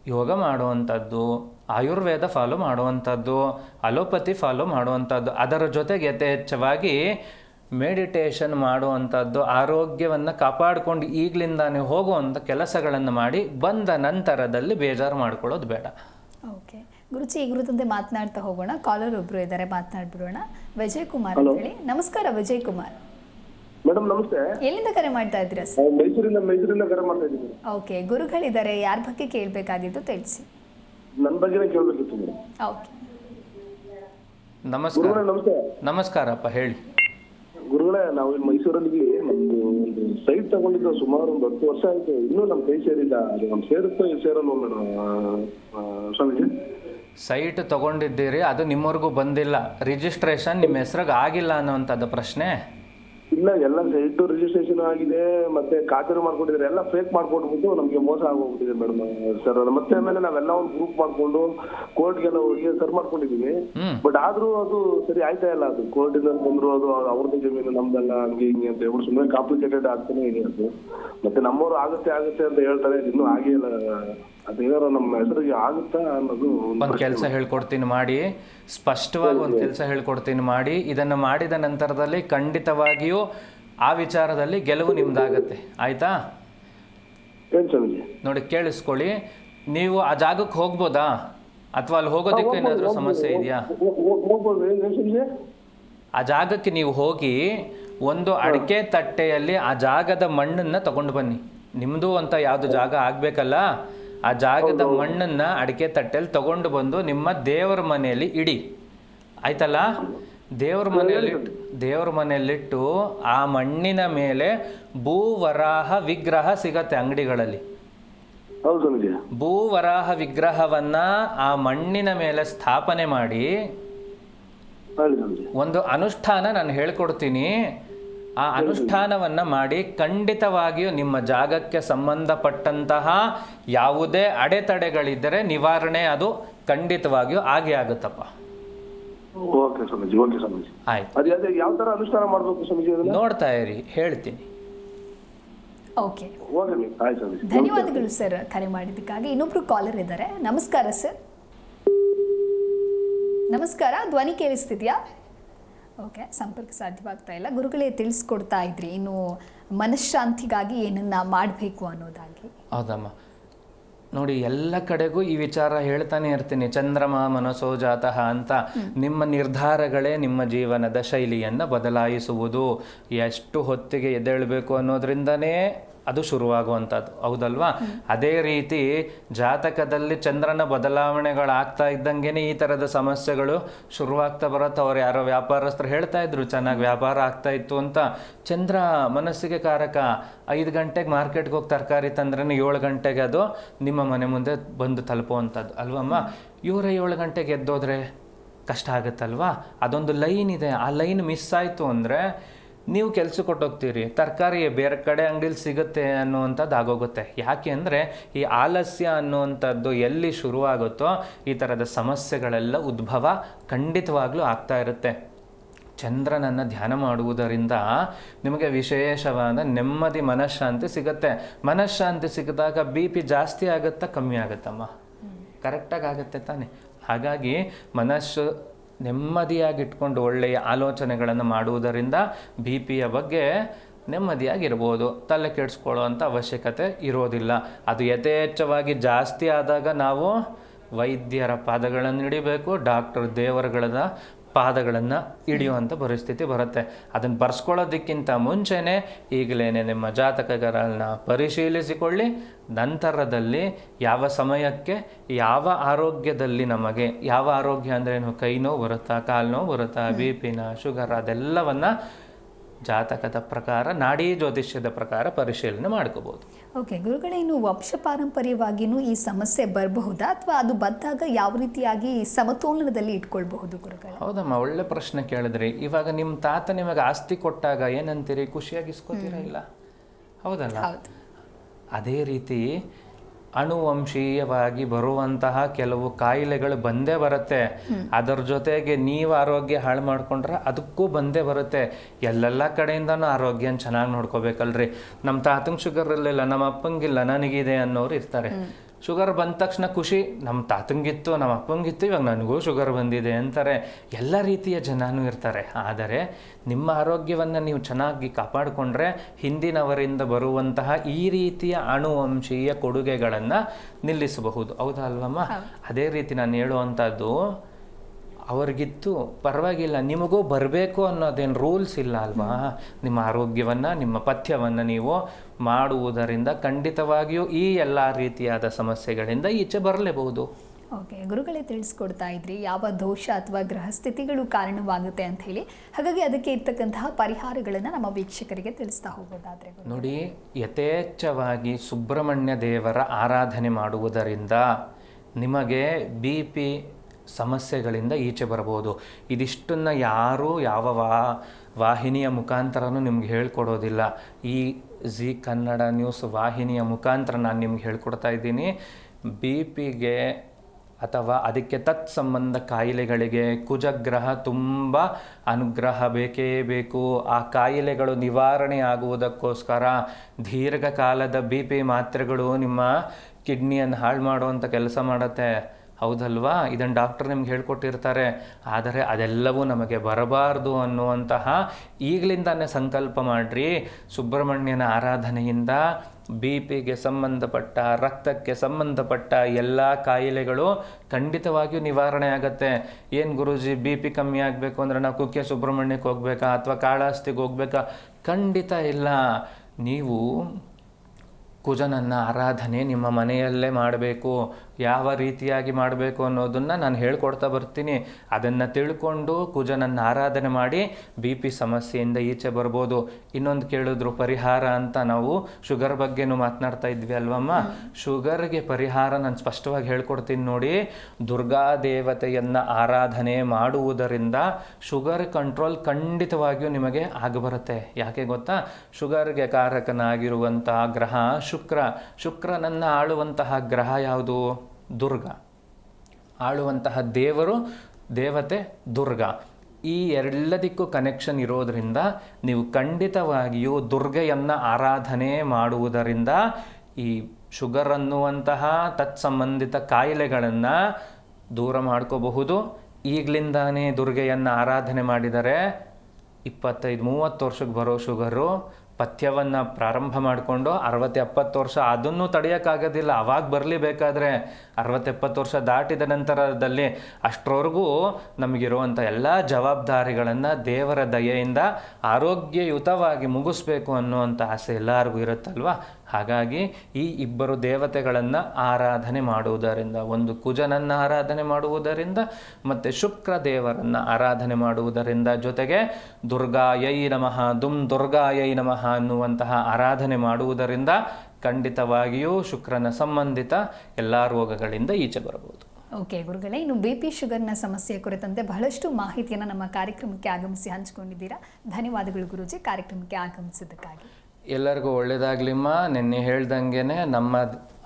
ಯೋಗ ಮಾಡುವಂಥದ್ದು, ಆಯುರ್ವೇದ ಫಾಲೋ ಮಾಡುವಂಥದ್ದು, ಅಲೋಪತಿ ಫಾಲೋ ಮಾಡುವಂಥದ್ದು, ಅದರ ಜೊತೆಗೆ ಯಥೇಚ್ಛವಾಗಿ ಮೆಡಿಟೇಷನ್ ಮಾಡುವಂಥದ್ದು, ಆರೋಗ್ಯವನ್ನು ಕಾಪಾಡಿಕೊಂಡು ಈಗಲಿಂದಾನೇ ಹೋಗುವಂಥ ಕೆಲಸಗಳನ್ನು ಮಾಡಿ ಬಂದ ನಂತರದಲ್ಲಿ ಬೇಜಾರು ಮಾಡ್ಕೊಳ್ಳೋದು ಬೇಡ. ಗುರುಜಿ ಈ ಗುರುತಂತೆ ಮಾತನಾಡ್ತಾ ಹೋಗೋಣ. ಕಾಲರ್ ಒಬ್ರು ಇದ್ದಾರೆ ಮಾತನಾಡ್ಬಿಡೋಣ. ವಿಜಯ್ ಕುಮಾರ್ ಅಂತ ಹೇಳಿ. ನಮಸ್ಕಾರ ವಿಜಯ್ ಕುಮಾರ್ ಮೇಡಮ್ ನಮಸ್ತೆ. ಎಲ್ಲಿಂದ ಕರೆ ಮಾಡ್ತಾ ಇದ್ದೀರಾ ಸರ್? ಮೈಸೂರಿಂದ ಮೈಸೂರಿಂದ ಕರೆ ಮಾಡ್ತಾ ಇದ್ದೀನಿ. ಓಕೆ ಗುರುಗಳಿದ್ದಾರೆ ಯಾರ ಬಗ್ಗೆ ಕೇಳಬೇಕಾಗಿತ್ತು ತಿಳಿಸಿ. ನನ್ನ ಬಗ್ಗೆನೇ ಕೇಳಬೇಕಿತ್ತು ಮೇಡಮ್ ಓಕೆ. ನಮಸ್ಕಾರ. ಗುರುಗಳೇ ನಮಸ್ತೆ. ನಮಸ್ಕಾರಪ್ಪ ಹೇಳಿ. ಗುರುಗಳೇ ನಾವು ಇಲ್ಲಿ ಮೈಸೂರಲ್ಲಿ ನಮ್ದು ಒಂದು ಸೈಟ್ ತಗೊಂಡಿದ್ದು ಸುಮಾರು ಒಂದು ಹತ್ತು ವರ್ಷ ಆಯ್ತು. ಇನ್ನೂ ನಮ್ಮ ಕೈ ಸೇರಿಲ್ಲ. ಅದು ನಮ್ ಸೇರುತ್ತೋ ಸೇರಲ್ವೋ ಮೇಡಮ್ ಸ್ವಾಮೀಜಿ? ಸೈಟ್ ತಗೊಂಡಿದ್ದೀರಿ ಅದು ನಿಮ್ಮವರೆಗೂ ಬಂದಿಲ್ಲ. ರಿಜಿಸ್ಟ್ರೇಷನ್ ನಿಮ್ಮ ಹೆಸ್ರಿಗೆ ಆಗಿಲ್ಲ ಅನ್ನೋವಂಥದ್ದು ಪ್ರಶ್ನೆ. ಇಲ್ಲ ಎಲ್ಲ ಸೈಟ್ ರಿಜಿಸ್ಟ್ರೇಷನ್ ಆಗಿದೆ ಮತ್ತೆ ಖಾತರಿ ಮಾಡ್ಕೊಂಡಿದ್ದಾರೆ ಎಲ್ಲ ಫೇಕ್ ಮಾಡ್ಕೊಟ್ಬಿಟ್ಟು ನಮ್ಗೆ ಮೋಸ ಆಗೋಗ್ಬಿಟ್ಟಿದೆ ಮೇಡಮ್ ಸರ್ ಮತ್ತೆ ಆಮೇಲೆ ನಾವೆಲ್ಲ ಒಂದು ಗ್ರೂಪ್ ಮಾಡ್ಕೊಂಡು ಕೋರ್ಟ್ಗೆಲ್ಲ ಹೋಗಿ ಸರ್ ಮಾಡ್ಕೊಂಡಿದೀವಿ. ಬಟ್ ಆದ್ರೂ ಅದು ಸರಿ ಆಯ್ತಾ ಇಲ್ಲ ಅದು ಕೋರ್ಟಿಂದ ಬಂದ್ರು ಅದು ಅವ್ರದ್ದು ಜಮೀನು ನಮ್ದಲ್ಲ ಹಂಗೆ ಹಿಂಗೆ ಅಂತ ಹೇಳ್ಬಿಟ್ಟು ಸುಮ್ಮನೆ ಕಾಂಪ್ಲಿಕೇಟೆಡ್ ಆಗ್ತಾನೆ ಇದೆ ಅದು. ಮತ್ತೆ ನಮ್ಮವ್ರು ಆಗುತ್ತೆ ಆಗುತ್ತೆ ಅಂತ ಹೇಳ್ತಾರೆ ಇನ್ನೂ ಆಗೇ ಇಲ್ಲ. ಅದೇನಾರು ನಮ್ಮ ಹೆಸರಿಗೆ ಆಗುತ್ತಾ ಅನ್ನೋದು ಒಂದು ಒಂದು ಕೆಲಸ ಹೇಳ್ಕೊಡ್ತೀನಿ ಮಾಡಿ ಸ್ಪಷ್ಟವಾಗಿ ಒಂದು ಕೆಲಸ ಹೇಳ್ಕೊಡ್ತೀನಿ ಮಾಡಿ ಇದನ್ನ ಮಾಡಿದ ನಂತರದಲ್ಲಿ ಖಂಡಿತವಾಗಿಯೂ ಆ ವಿಚಾರದಲ್ಲಿ ಗೆಲುವು ನಿಮ್ದಾಗತ್ತೆ. ಆಯ್ತಾ? ನೋಡಿ ಕೇಳಿಸ್ಕೊಳ್ಳಿ. ನೀವು ಆ ಜಾಗಕ್ಕೆ ಹೋಗ್ಬೋದಾ? ಅಥವಾ ಅಲ್ಲಿ ಹೋಗೋದಕ್ಕೆ ಏನಾದರೂ ಸಮಸ್ಯೆ ಇದೆಯಾ? ಆ ಜಾಗಕ್ಕೆ ನೀವು ಹೋಗಿ ಒಂದು ಅಡಿಕೆ ತಟ್ಟೆಯಲ್ಲಿ ಆ ಜಾಗದ ಮಣ್ಣನ್ನು ತಗೊಂಡು ಬನ್ನಿ. ನಿಮ್ಮದು ಅಂತ ಯಾವುದು ಜಾಗ ಆಗಬೇಕಲ್ಲ? ಆ ಜಾಗದ ಮಣ್ಣನ್ನ ಅಡಿಕೆ ತಟ್ಟೆಯಲ್ಲಿ ತಗೊಂಡು ಬಂದು ನಿಮ್ಮ ದೇವರ ಮನೆಯಲ್ಲಿ ಇಡಿ. ಆಯ್ತಲ್ಲ? ದೇವ್ರ ಮನೆಯಲ್ಲಿ ದೇವ್ರ ಮನೆಯಲ್ಲಿಟ್ಟು ಆ ಮಣ್ಣಿನ ಮೇಲೆ ಭೂವರಾಹ ವಿಗ್ರಹ ಸಿಗತ್ತೆ ಅಂಗಡಿಗಳಲ್ಲಿ. ಭೂವರಾಹ ವಿಗ್ರಹವನ್ನ ಆ ಮಣ್ಣಿನ ಮೇಲೆ ಸ್ಥಾಪನೆ ಮಾಡಿ ಒಂದು ಅನುಷ್ಠಾನ ನಾನು ಹೇಳ್ಕೊಡ್ತೀನಿ. ಆ ಅನುಷ್ಠಾನವನ್ನ ಮಾಡಿ ಖಂಡಿತವಾಗಿಯೂ ನಿಮ್ಮ ಜಾಗಕ್ಕೆ ಸಂಬಂಧಪಟ್ಟಂತಹ ಯಾವುದೇ ಅಡೆತಡೆಗಳಿದ್ದರೆ ನಿವಾರಣೆ ಅದು ಖಂಡಿತವಾಗಿಯೂ ಆಗೇ ಆಗುತ್ತಪ್ಪ. Okay Swamiji okay Swamiji. ಆಯ್ತು. ಅದೇ ಅದೇ ಯಾವ ತರ ಅನುಷ್ಠಾನ ಮಾಡ್ಬೇಕು ಸ್ವಾಮೀಜಿ ಅದನ್ನ? ನೋಡ್ತಾ ಇರಿ ಹೇಳ್ತೀನಿ. ಓಕೆ. ಓಕೆ ಆಯ್ತು ಸ್ವಾಮೀಜಿ. ಧನ್ಯವಾದಗಳು ಸರ್ ಕರೆ ಮಾಡಿದ್ದಕ್ಕಾಗಿ. ಇನ್ನೊಬ್ರು ಕಾಲರ್ ಇದ್ದಾರೆ. ನಮಸ್ಕಾರ ಸರ್. ನಮಸ್ಕಾರ ಧ್ವನಿ ಕೇಳಿಸ್ತಿದ್ಯಾ? ಓಕೆ ಸಂಪರ್ಕ ಸಾಧ್ಯವಾಗ್ತಾ ಇಲ್ಲ. ಗುರುಗಳೇ ತಿಳಿಸ್ಕೊಡ್ತಾ ಇದ್ರಿ. ಇನ್ನು ಮನಃಶಾಂತಿಗಾಗಿ ಏನನ್ನ ಮಾಡಬೇಕು ಅನ್ನೋದಾಗಿ. ಹೌದಮ್ಮ. ನೋಡಿ ಎಲ್ಲ ಕಡೆಗೂ ಈ ವಿಚಾರ ಹೇಳ್ತಾನೆ ಇರ್ತೀನಿ. ಚಂದ್ರಮ ಮನಸೋ ಜಾತಃ ಅಂತ. ನಿಮ್ಮ ನಿರ್ಧಾರಗಳೇ ನಿಮ್ಮ ಜೀವನದ ಶೈಲಿಯನ್ನು ಬದಲಾಯಿಸುವುದು. ಎಷ್ಟು ಹೊತ್ತಿಗೆ ಎದ್ದೇಳಬೇಕು ಅನ್ನೋದ್ರಿಂದನೇ ಅದು ಶುರುವಾಗುವಂಥದ್ದು. ಹೌದಲ್ವಾ? ಅದೇ ರೀತಿ ಜಾತಕದಲ್ಲಿ ಚಂದ್ರನ ಬದಲಾವಣೆಗಳಾಗ್ತಾ ಇದ್ದಂಗೆ ಈ ಥರದ ಸಮಸ್ಯೆಗಳು ಶುರುವಾಗ್ತಾ ಬರುತ್ತೆ. ಅವ್ರು ಯಾರೋ ವ್ಯಾಪಾರಸ್ಥರು ಹೇಳ್ತಾ ಇದ್ರು, ಚೆನ್ನಾಗಿ ವ್ಯಾಪಾರ ಆಗ್ತಾ ಇತ್ತು ಅಂತ. ಚಂದ್ರ ಮನಸ್ಸಿಗೆ ಕಾರಕ, ಐದು ಗಂಟೆಗೆ ಮಾರ್ಕೆಟ್ಗೆ ಹೋಗಿ ತರಕಾರಿ ತಂದ್ರೆ ಏಳು ಗಂಟೆಗೆ ಅದು ನಿಮ್ಮ ಮನೆ ಮುಂದೆ ಬಂದು ತಲುಪುವಂಥದ್ದು. ಅಲ್ವಮ್ಮ? ಇವರೇ ಏಳು ಗಂಟೆಗೆ ಎದ್ದೋದ್ರೆ ಕಷ್ಟ ಆಗುತ್ತಲ್ವಾ? ಅದೊಂದು ಲೈನ್ ಇದೆ. ಆ ಲೈನ್ ಮಿಸ್ ಆಯಿತು ಅಂದರೆ ನೀವು ಕೆಲಸ ಕೊಟ್ಟೋಗ್ತೀರಿ ತರಕಾರಿ ಬೇರೆ ಕಡೆ ಅಂಗಡಿಲಿ ಸಿಗುತ್ತೆ ಅನ್ನುವಂಥದ್ದು ಆಗೋಗುತ್ತೆ. ಯಾಕೆ ಅಂದರೆ ಈ ಆಲಸ್ಯ ಅನ್ನುವಂಥದ್ದು ಎಲ್ಲಿ ಶುರುವಾಗುತ್ತೋ ಈ ಥರದ ಸಮಸ್ಯೆಗಳೆಲ್ಲ ಉದ್ಭವ ಖಂಡಿತವಾಗ್ಲೂ ಆಗ್ತಾ ಇರುತ್ತೆ. ಚಂದ್ರನನ್ನು ಧ್ಯಾನ ಮಾಡುವುದರಿಂದ ನಿಮಗೆ ವಿಶೇಷವಾದ ನೆಮ್ಮದಿ ಮನಃಶಾಂತಿ ಸಿಗುತ್ತೆ. ಮನಃಶಾಂತಿ ಸಿಕ್ಕಿದಾಗ ಬಿ ಪಿ ಜಾಸ್ತಿ ಆಗುತ್ತಾ ಕಮ್ಮಿ ಆಗುತ್ತಮ್ಮ. ಕರೆಕ್ಟಾಗಿ ಆಗುತ್ತೆ ತಾನೆ. ಹಾಗಾಗಿ ಮನಸ್ಸು ನೆಮ್ಮದಿಯಾಗಿ ಇಟ್ಕೊಂಡು ಒಳ್ಳೆಯ ಆಲೋಚನೆಗಳನ್ನು ಮಾಡುವುದರಿಂದ ಬಿ ಪಿಯ ಬಗ್ಗೆ ನೆಮ್ಮದಿಯಾಗಿರ್ಬೋದು. ತಲೆ ಕೆಡಿಸ್ಕೊಳ್ಳುವಂಥ ಅವಶ್ಯಕತೆ ಇರೋದಿಲ್ಲ. ಅದು ಯಥೇಚ್ಛವಾಗಿ ಜಾಸ್ತಿ ಆದಾಗ ನಾವು ವೈದ್ಯರ ಪಾದಗಳನ್ನು ಹಿಡಿಬೇಕು, ಡಾಕ್ಟರ್ ದೇವರುಗಳ ಪಾದಗಳನ್ನು ಹಿಡಿಯುವಂಥ ಪರಿಸ್ಥಿತಿ ಬರುತ್ತೆ. ಅದನ್ನು ಬರ್ಸ್ಕೊಳ್ಳೋದಕ್ಕಿಂತ ಮುಂಚೆನೇ ಈಗಲೇ ನಿಮ್ಮ ಜಾತಕಗಳನ್ನ ಪರಿಶೀಲಿಸಿಕೊಳ್ಳಿ. ನಂತರದಲ್ಲಿ ಯಾವ ಸಮಯಕ್ಕೆ ಯಾವ ಆರೋಗ್ಯದಲ್ಲಿ ನಮಗೆ ಯಾವ ಆರೋಗ್ಯ ಅಂದ್ರೇನು ಕೈ ನೋವು ಬರುತ್ತಾ ಕಾಲು ನೋವು ಬರುತ್ತಾ ಬಿ ಪಿನ ಶುಗರ್ ಅದೆಲ್ಲವನ್ನು ಜಾತಕದ ಪ್ರಕಾರ ನಾಡಿ ಜ್ಯೋತಿಷ್ಯದ ಪ್ರಕಾರ ಪರಿಶೀಲನೆ ಮಾಡ್ಕೋಬೋದು. ಓಕೆ ಗುರುಗಳೇ ಇನ್ನು ವಂಶ ಪಾರಂಪರ್ಯವಾಗಿಯೂ ಈ ಸಮಸ್ಯೆ ಬರಬಹುದಾ? ಅಥವಾ ಅದು ಬಂದಾಗ ಯಾವ ರೀತಿಯಾಗಿ ಸಮತೋಲನದಲ್ಲಿ ಇಟ್ಕೊಳ್ಬಹುದು ಗುರುಗಳೇ? ಹೌದಮ್ಮ ಒಳ್ಳೆ ಪ್ರಶ್ನೆ ಕೇಳಿದ್ರಿ. ಇವಾಗ ನಿಮ್ಮ ತಾತ ನಿಮಗೆ ಆಸ್ತಿ ಕೊಟ್ಟಾಗ ಏನಂತೀರಿ? ಖುಷಿಯಾಗಿ ಇಸ್ಕೋತೀರಾ ಇಲ್ಲ? ಹೌದಲ್ಲ? ಅದೇ ರೀತಿ ಅನುವಂಶೀಯವಾಗಿ ಬರುವಂತಹ ಕೆಲವು ಕಾಯಿಲೆಗಳು ಬಂದೇ ಬರುತ್ತೆ. ಅದರ ಜೊತೆಗೆ ನೀವು ಆರೋಗ್ಯ ಹಾಳು ಮಾಡ್ಕೊಂಡ್ರೆ ಅದಕ್ಕೂ ಬಂದೇ ಬರುತ್ತೆ. ಎಲ್ಲೆಲ್ಲ ಕಡೆಯಿಂದನೂ ಆರೋಗ್ಯನ ಚೆನ್ನಾಗಿ ನೋಡ್ಕೋಬೇಕಲ್ರಿ. ನಮ್ಮ ತಾತಂಗೆ ಶುಗರ್ ಇರಲಿಲ್ಲ ನಮ್ಮ ಅಪ್ಪಂಗಿಲ್ಲ ನನಗಿದೆ ಅನ್ನೋರು ಇರ್ತಾರೆ. ಶುಗರ್ ಬಂದ ತಕ್ಷಣ ಖುಷಿ. ನಮ್ಮ ತಾತಂಗಿತ್ತು ನಮ್ಮ ಅಪ್ಪಂಗಿತ್ತು ಇವಾಗ ನನಗೂ ಶುಗರ್ ಬಂದಿದೆ ಅಂತಾರೆ. ಎಲ್ಲ ರೀತಿಯ ಜನನೂ ಇರ್ತಾರೆ. ಆದರೆ ನಿಮ್ಮ ಆರೋಗ್ಯವನ್ನು ನೀವು ಚೆನ್ನಾಗಿ ಕಾಪಾಡಿಕೊಂಡ್ರೆ ಹಿಂದಿನವರಿಂದ ಬರುವಂತಹ ಈ ರೀತಿಯ ಅಣುವಂಶೀಯ ಕೊಡುಗೆಗಳನ್ನು ನಿಲ್ಲಿಸಬಹುದು. ಹೌದಾ ಅಲ್ವಮ್ಮ? ಅದೇ ರೀತಿ ನಾನು ಹೇಳುವಂಥದ್ದು ಅವ್ರಿಗಿತ್ತು ಪರವಾಗಿಲ್ಲ ನಿಮಗೂ ಬರಬೇಕು ಅನ್ನೋದೇನು ರೂಲ್ಸ್ ಇಲ್ಲ ಅಲ್ವಾ? ನಿಮ್ಮ ಆರೋಗ್ಯವನ್ನು ನಿಮ್ಮ ಪಥ್ಯವನ್ನು ನೀವು ಮಾಡುವುದರಿಂದ ಖಂಡಿತವಾಗಿಯೂ ಈ ಎಲ್ಲ ರೀತಿಯಾದ ಸಮಸ್ಯೆಗಳಿಂದ ಈಚೆ ಬರಲೇಬಹುದು. ಓಕೆ ಗುರುಗಳೇ ತಿಳಿಸ್ಕೊಡ್ತಾ ಇದ್ರಿ ಯಾವ ದೋಷ ಅಥವಾ ಗ್ರಹಸ್ಥಿತಿಗಳು ಕಾರಣವಾಗುತ್ತೆ ಅಂತ ಹೇಳಿ. ಹಾಗಾಗಿ ಅದಕ್ಕೆ ಇರ್ತಕ್ಕಂತಹ ಪರಿಹಾರಗಳನ್ನು ನಮ್ಮ ವೀಕ್ಷಕರಿಗೆ ತಿಳಿಸ್ತಾ ಹೋಗೋದಾದ್ರೆ ನೋಡಿ ಯಥೇಚ್ಛವಾಗಿ ಸುಬ್ರಹ್ಮಣ್ಯ ದೇವರ ಆರಾಧನೆ ಮಾಡುವುದರಿಂದ ನಿಮಗೆ ಬಿ ಪಿ ಸಮಸ್ಯೆಗಳಿಂದ ಈಚೆ ಬರಬಹುದು. ಇದಿಷ್ಟನ್ನು ಯಾರೂ ಯಾವ ವಾ, ವಾಹಿನಿಯ ಮುಖಾಂತರನೂ ನಿಮ್ಗೆ ಹೇಳ್ಕೊಡೋದಿಲ್ಲ. ಈ ಜಿ ಕನ್ನಡ ನ್ಯೂಸ್ ವಾಹಿನಿಯ ಮುಖಾಂತರ ನಾನು ನಿಮ್ಗೆ ಹೇಳ್ಕೊಡ್ತಾ ಇದ್ದೀನಿ. ಬಿ ಪಿಗೆ ಅಥವಾ ಅದಕ್ಕೆ ತತ್ಸಂಬಂಧ ಕಾಯಿಲೆಗಳಿಗೆ ಕುಜಗ್ರಹ ತುಂಬ ಅನುಗ್ರಹ ಬೇಕೇ ಬೇಕು. ಆ ಕಾಯಿಲೆಗಳು ನಿವಾರಣೆ ಆಗುವುದಕ್ಕೋಸ್ಕರ ದೀರ್ಘಕಾಲದ ಬಿ ಪಿ ಮಾತ್ರೆಗಳು ನಿಮ್ಮ ಕಿಡ್ನಿಯನ್ನು ಹಾಳು ಮಾಡುವಂಥ ಕೆಲಸ ಮಾಡುತ್ತೆ. ಹೌದಲ್ವಾ? ಇದನ್ನು ಡಾಕ್ಟರ್ ನಿಮ್ಗೆ ಹೇಳ್ಕೊಟ್ಟಿರ್ತಾರೆ. ಆದರೆ ಅದೆಲ್ಲವೂ ನಮಗೆ ಬರಬಾರ್ದು ಅನ್ನುವಂತಹ ಈಗಲಿಂದಾನೇ ಸಂಕಲ್ಪ ಮಾಡಿರಿ. ಸುಬ್ರಹ್ಮಣ್ಯನ ಆರಾಧನೆಯಿಂದ ಬಿ ಪಿಗೆ ಸಂಬಂಧಪಟ್ಟ, ರಕ್ತಕ್ಕೆ ಸಂಬಂಧಪಟ್ಟ ಎಲ್ಲ ಕಾಯಿಲೆಗಳು ಖಂಡಿತವಾಗಿಯೂ ನಿವಾರಣೆ ಆಗುತ್ತೆ. ಏನು ಗುರುಜಿ ಬಿ ಪಿ ಕಮ್ಮಿ ಆಗಬೇಕು ಅಂದರೆ ನಾವು ಕುಕ್ಕೆ ಸುಬ್ರಹ್ಮಣ್ಯಕ್ಕೆ ಹೋಗ್ಬೇಕಾ ಅಥವಾ ಕಾಳಾಸ್ತಿಗೆ ಹೋಗ್ಬೇಕಾ? ಖಂಡಿತ ಇಲ್ಲ. ನೀವು ಕುಜನನ್ನು ಆರಾಧನೆ ನಿಮ್ಮ ಮನೆಯಲ್ಲೇ ಮಾಡಬೇಕು. ಯಾವ ರೀತಿಯಾಗಿ ಮಾಡಬೇಕು ಅನ್ನೋದನ್ನು ನಾನು ಹೇಳ್ಕೊಡ್ತಾ ಬರ್ತೀನಿ. ಅದನ್ನು ತಿಳ್ಕೊಂಡು ಕುಜನನ್ನು ಆರಾಧನೆ ಮಾಡಿ ಬಿ ಪಿ ಸಮಸ್ಯೆಯಿಂದ ಈಚೆ ಬರ್ಬೋದು. ಇನ್ನೊಂದು ಕೇಳಿದ್ರು ಪರಿಹಾರ ಅಂತ ನಾವು ಶುಗರ್ ಬಗ್ಗೆನೂ ಮಾತನಾಡ್ತಾ ಇದ್ವಿ ಅಲ್ವಮ್ಮ? ಶುಗರ್ಗೆ ಪರಿಹಾರ ನಾನು ಸ್ಪಷ್ಟವಾಗಿ ಹೇಳ್ಕೊಡ್ತೀನಿ ನೋಡಿ. ದುರ್ಗಾ ದೇವತೆಯನ್ನು ಆರಾಧನೆ ಮಾಡುವುದರಿಂದ ಶುಗರ್ ಕಂಟ್ರೋಲ್ ಖಂಡಿತವಾಗಿಯೂ ನಿಮಗೆ ಆಗಬರುತ್ತೆ. ಯಾಕೆ ಗೊತ್ತಾ? ಶುಗರ್ಗೆ ಕಾರಕನಾಗಿರುವಂತಹ ಗ್ರಹ ಶುಕ್ರ. ಶುಕ್ರನನ್ನು ಆಳುವಂತಹ ಗ್ರಹ ಯಾವುದು? ದುರ್ಗ. ಆಳುವಂತಹ ದೇವರು ದೇವತೆ ದುರ್ಗ. ಈ ಎಲ್ಲದಕ್ಕೂ ಕನೆಕ್ಷನ್ ಇರೋದರಿಂದ ನೀವು ಖಂಡಿತವಾಗಿಯೂ ದುರ್ಗೆಯನ್ನು ಆರಾಧನೆ ಮಾಡುವುದರಿಂದ ಈ ಶುಗರ್ ಅನ್ನುವಂತಹ ತತ್ಸಂಬಂಧಿತ ಕಾಯಿಲೆಗಳನ್ನು ದೂರ ಮಾಡ್ಕೋಬಹುದು. ಈಗಲಿಂದಾನೇ ದುರ್ಗೆಯನ್ನು ಆರಾಧನೆ ಮಾಡಿದರೆ ಇಪ್ಪತ್ತೈದು, ಮೂವತ್ತು ವರ್ಷಕ್ಕೆ ಬರೋ ಶುಗರು ಪಥ್ಯವನ್ನು ಪ್ರಾರಂಭ ಮಾಡಿಕೊಂಡು ಅರವತ್ತು ಎಪ್ಪತ್ತು ವರ್ಷ ಅದನ್ನು ತಡೆಯೋಕ್ಕಾಗೋದಿಲ್ಲ ಅವಾಗ ಬರಲಿಬೇಕಾದ್ರೆ ಅರವತ್ತೆಪ್ಪತ್ತು ವರ್ಷ ದಾಟಿದ ನಂತರದಲ್ಲಿ ಅಷ್ಟರವರೆಗೂ ನಮಗಿರುವಂಥ ಎಲ್ಲ ಜವಾಬ್ದಾರಿಗಳನ್ನು ದೇವರ ದಯೆಯಿಂದ ಆರೋಗ್ಯಯುತವಾಗಿ ಮುಗಿಸ್ಬೇಕು ಅನ್ನುವಂಥ ಆಸೆ ಎಲ್ಲರಿಗೂ ಇರುತ್ತಲ್ವ? ಹಾಗಾಗಿ ಈ ಇಬ್ಬರು ದೇವತೆಗಳನ್ನು ಆರಾಧನೆ ಮಾಡುವುದರಿಂದ, ಒಂದು ಕುಜನನ್ನು ಆರಾಧನೆ ಮಾಡುವುದರಿಂದ, ಮತ್ತು ಶುಕ್ರ ದೇವರನ್ನು ಆರಾಧನೆ ಮಾಡುವುದರಿಂದ ಜೊತೆಗೆ ದುರ್ಗಾಯೈ ನಮಃ ದುಮ್ ದುರ್ಗಾಯೈ ನಮಃ ಅನ್ನುವಂತಹ ಆರಾಧನೆ ಮಾಡುವುದರಿಂದ ಖಂಡಿತವಾಗಿಯೂ ಶುಕ್ರನ ಸಂಬಂಧಿತ ಎಲ್ಲ ರೋಗಗಳಿಂದ ಈಚೆ ಬರಬಹುದು. ಓಕೆ ಗುರುಗಳೇ, ಇನ್ನು ಬಿ ಪಿ ಶುಗರ್ನ ಸಮಸ್ಯೆ ಕುರಿತಂತೆ ಬಹಳಷ್ಟು ಮಾಹಿತಿಯನ್ನು ನಮ್ಮ ಕಾರ್ಯಕ್ರಮಕ್ಕೆ ಆಗಮಿಸಿ ಹಂಚಿಕೊಂಡಿದ್ದೀರಾ. ಧನ್ಯವಾದಗಳು ಗುರುಜಿ, ಕಾರ್ಯಕ್ರಮಕ್ಕೆ ಆಗಮಿಸಿದ್ದಕ್ಕಾಗಿ. ಎಲ್ಲರಿಗೂ ಒಳ್ಳೆಯದಾಗ್ಲಿಮ್ಮ ನಿನ್ನೆ ಹೇಳ್ದಂಗೆ ನಮ್ಮ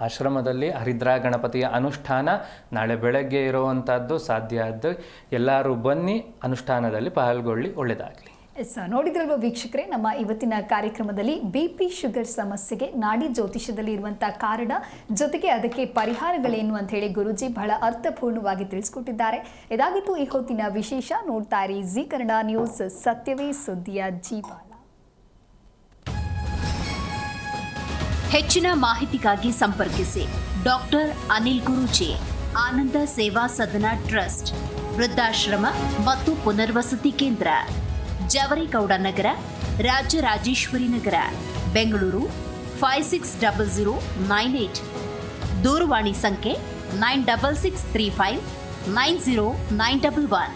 ಆಶ್ರಮದಲ್ಲಿ ಹರಿದ್ರಾ ಗಣಪತಿಯ ಅನುಷ್ಠಾನ ನಾಳೆ ಬೆಳಗ್ಗೆ ಇರುವಂಥದ್ದು ಸಾಧ್ಯ ಆದ್ದು ಎಲ್ಲರೂ ಬನ್ನಿ, ಅನುಷ್ಠಾನದಲ್ಲಿ ಪಾಲ್ಗೊಳ್ಳಿ ಒಳ್ಳೆಯದಾಗಲಿ ಎಸ್, ನೋಡಿದ್ರಲ್ವ ವೀಕ್ಷಕರೇ, ನಮ್ಮ ಇವತ್ತಿನ ಕಾರ್ಯಕ್ರಮದಲ್ಲಿ ಬಿ ಪಿ ಶುಗರ್ ಸಮಸ್ಯೆಗೆ ನಾಡಿ ಜ್ಯೋತಿಷ್ಯದಲ್ಲಿ ಇರುವಂಥ ಕಾರಣ, ಜೊತೆಗೆ ಅದಕ್ಕೆ ಪರಿಹಾರಗಳೇನು ಅಂತ ಹೇಳಿ ಗುರುಜಿ ಬಹಳ ಅರ್ಥಪೂರ್ಣವಾಗಿ ತಿಳಿಸ್ಕೊಟ್ಟಿದ್ದಾರೆ. ಇದಾಗಿತ್ತು ಈ ಹೊತ್ತಿನ ವಿಶೇಷ, ನೋಡ್ತಾ ಇರಿ ಜಿ ಕನ್ನಡ ನ್ಯೂಸ್, ಸತ್ಯವೇ ಸುದ್ದಿಯ ಜೀವಾಳ ಹೆಚ್ಚಿನ ಮಾಹಿತಿಗಾಗಿ ಸಂಪರ್ಕಿಸಿ. ಡಾಕ್ಟರ್ ಅನಿಲ್ ಗುರುಜಿ, ಆನಂದ ಸೇವಾ ಸದನ ಟ್ರಸ್ಟ್, ವೃದ್ಧಾಶ್ರಮ ಮತ್ತು ಪುನರ್ವಸತಿ ಕೇಂದ್ರ, Javaregowda Nagar Rajarajeshwari Nagar, Bengaluru five six double zero nine eight ದೂರವಾಣಿ ಸಂಖ್ಯೆ nine double six three five nine zero nine double one